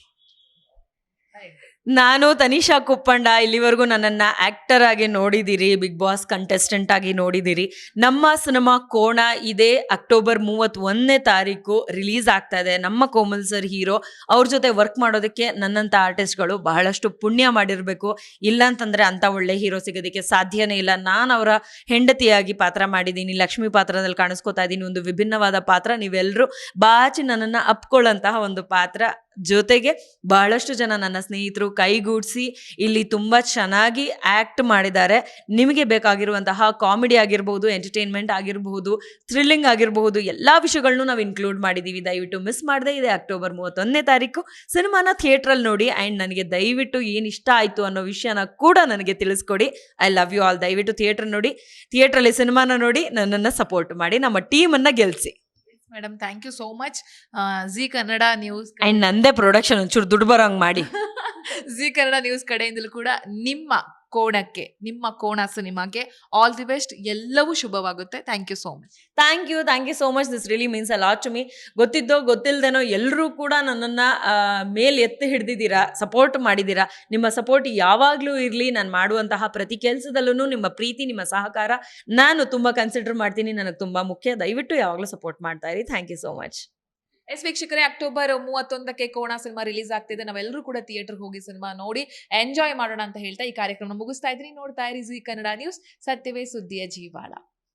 ನಾನು ತನಿಷಾ ಕುಪ್ಪಂಡ ಇಲ್ಲಿವರೆಗೂ ನನ್ನನ್ನು ಆಕ್ಟರ್ ಆಗಿ ನೋಡಿದಿರಿ ಬಿಗ್ ಬಾಸ್ ಕಂಟೆಸ್ಟೆಂಟ್ ಆಗಿ ನೋಡಿದಿರಿ. ನಮ್ಮ ಸಿನಿಮಾ ಕೋಣ ಇದೇ ಅಕ್ಟೋಬರ್ ಮೂವತ್ತೊಂದನೇ ತಾರೀಕು ರಿಲೀಸ್ ಆಗ್ತಾ ಇದೆ. ನಮ್ಮ ಕೋಮಲ್ ಸರ್ ಹೀರೋ ಅವ್ರ ಜೊತೆ ವರ್ಕ್ ಮಾಡೋದಕ್ಕೆ ನನ್ನಂಥ ಆರ್ಟಿಸ್ಟ್ಗಳು ಬಹಳಷ್ಟು ಪುಣ್ಯ ಮಾಡಿರಬೇಕು. ಇಲ್ಲ ಅಂತಂದರೆ ಅಂಥ ಒಳ್ಳೆ ಹೀರೋ ಸಿಗೋದಕ್ಕೆ ಸಾಧ್ಯನೇ ಇಲ್ಲ. ನಾನು ಅವರ ಹೆಂಡತಿಯಾಗಿ ಪಾತ್ರ ಮಾಡಿದ್ದೀನಿ ಲಕ್ಷ್ಮಿ ಪಾತ್ರದಲ್ಲಿ ಕಾಣಿಸ್ಕೊತಾ ಇದ್ದೀನಿ ಒಂದು ವಿಭಿನ್ನವಾದ ಪಾತ್ರ. ನೀವೆಲ್ಲರೂ ಬಾಚಿ ನನ್ನನ್ನು ಅಪ್ಕೊಳ್ಳೋಂತಹ ಒಂದು ಪಾತ್ರ. ಜೊತೆಗೆ ಬಹಳಷ್ಟು ಜನ ನನ್ನ ಸ್ನೇಹಿತರು ಕೈಗೂಡಿಸಿ ಇಲ್ಲಿ ತುಂಬ ಚೆನ್ನಾಗಿ ಆ್ಯಕ್ಟ್ ಮಾಡಿದ್ದಾರೆ. ನಿಮಗೆ ಬೇಕಾಗಿರುವಂತಹ ಕಾಮಿಡಿ ಆಗಿರ್ಬೋದು, ಎಂಟರ್ಟೈನ್ಮೆಂಟ್ ಆಗಿರಬಹುದು ಥ್ರಿಲ್ಲಿಂಗ್ ಆಗಿರಬಹುದು ಎಲ್ಲ ವಿಷಯಗಳನ್ನು ನಾವು ಇನ್ಕ್ಲೂಡ್ ಮಾಡಿದ್ದೀವಿ ದಯವಿಟ್ಟು ಮಿಸ್ ಮಾಡದೆ ಇದೆ ಅಕ್ಟೋಬರ್ ಮೂವತ್ತೊಂದನೇ ತಾರೀಕು. ಸಿನಿಮಾನ ಥಿಯೇಟ್ರಲ್ಲಿ ನೋಡಿ, ಆ್ಯಂಡ್ ನನಗೆ ದಯವಿಟ್ಟು ಏನು ಇಷ್ಟ ಆಯಿತು ಅನ್ನೋ ವಿಷಯನ ಕೂಡ ನನಗೆ ತಿಳಿಸ್ಕೊಡಿ. I love you all. ದಯವಿಟ್ಟು ಥಿಯೇಟ್ರ್ ನೋಡಿ, ಥಿಯೇಟ್ರಲ್ಲಿ ಸಿನಿಮಾನ ನೋಡಿ ನನ್ನನ್ನು ಸಪೋರ್ಟ್ ಮಾಡಿ, ನಮ್ಮ ಟೀಮನ್ನು ಗೆಲ್ಲಿಸಿ madam thank you so much Zee Kannada news and ನಂದೇ ಪ್ರೊಡಕ್ಷನ್ ಒಂಚೂರು ದುಡ್ಡು ಬರೋಂಗೆ ಮಾಡಿ. ಜಿ ಕನ್ನಡ ನ್ಯೂಸ್ ಕಡೆಯಿಂದಲೂ ಕೂಡ ನಿಮ್ಮ ಕೋಣಕ್ಕೆ, ನಿಮ್ಮ ಕೋಣ ಸಿನಿಮಾಗೆ ಆಲ್ ದಿ ಬೆಸ್ಟ್ ಎಲ್ಲವೂ ಶುಭವಾಗುತ್ತೆ. Thank you so much thank you thank you so much this really means a lot to me ಗೊತ್ತಿದ್ದೋ ಗೊತ್ತಿಲ್ಲದೇನೋ ಎಲ್ಲರೂ ಕೂಡ ನನ್ನನ್ನು ಮೇಲ್ ಎತ್ತಿ ಹಿಡಿದಿದ್ದೀರಾ ಸಪೋರ್ಟ್ ಮಾಡಿದ್ದೀರಾ, ನಿಮ್ಮ ಸಪೋರ್ಟ್ ಯಾವಾಗಲೂ ಇರಲಿ. ನಾನು ಮಾಡುವಂತಹ ಪ್ರತಿ ಕೆಲಸದಲ್ಲೂ ನಿಮ್ಮ ಪ್ರೀತಿ, ನಿಮ್ಮ ಸಹಕಾರ ನಾನು ತುಂಬ ಕನ್ಸಿಡರ್ ಮಾಡ್ತೀನಿ. ನನಗೆ ತುಂಬ ಮುಖ್ಯ. ದಯವಿಟ್ಟು ಯಾವಾಗಲೂ ಸಪೋರ್ಟ್ ಮಾಡ್ತಾ ಇರಿ. Thank you so much yes ವೀಕ್ಷಕರೇ, ಅಕ್ಟೋಬರ್ ಮೂವತ್ತೊಂದಕ್ಕೆ ಕೋಣ ಸಿನಿಮಾ ರಿಲೀಸ್ ಆಗ್ತಿದೆ. ನಾವೆಲ್ಲರೂ ಕೂಡ ಥಿಯೇಟರ್ ಹೋಗಿ ಸಿನಿಮಾ ನೋಡಿ, ಎಂಜಾಯ್ ಮಾಡೋಣ ಅಂತ ಹೇಳ್ತಾ ಈ ಕಾರ್ಯಕ್ರಮ ಮುಗಿಸ್ತಾ ಇದ್ರಿ ನೋಡ್ತಾ ಇರಿ ಜಿ ಕನ್ನಡ ನ್ಯೂಸ್. ಸತ್ಯವೇ ಸುದ್ದಿಯ ಜೀವಾಳ.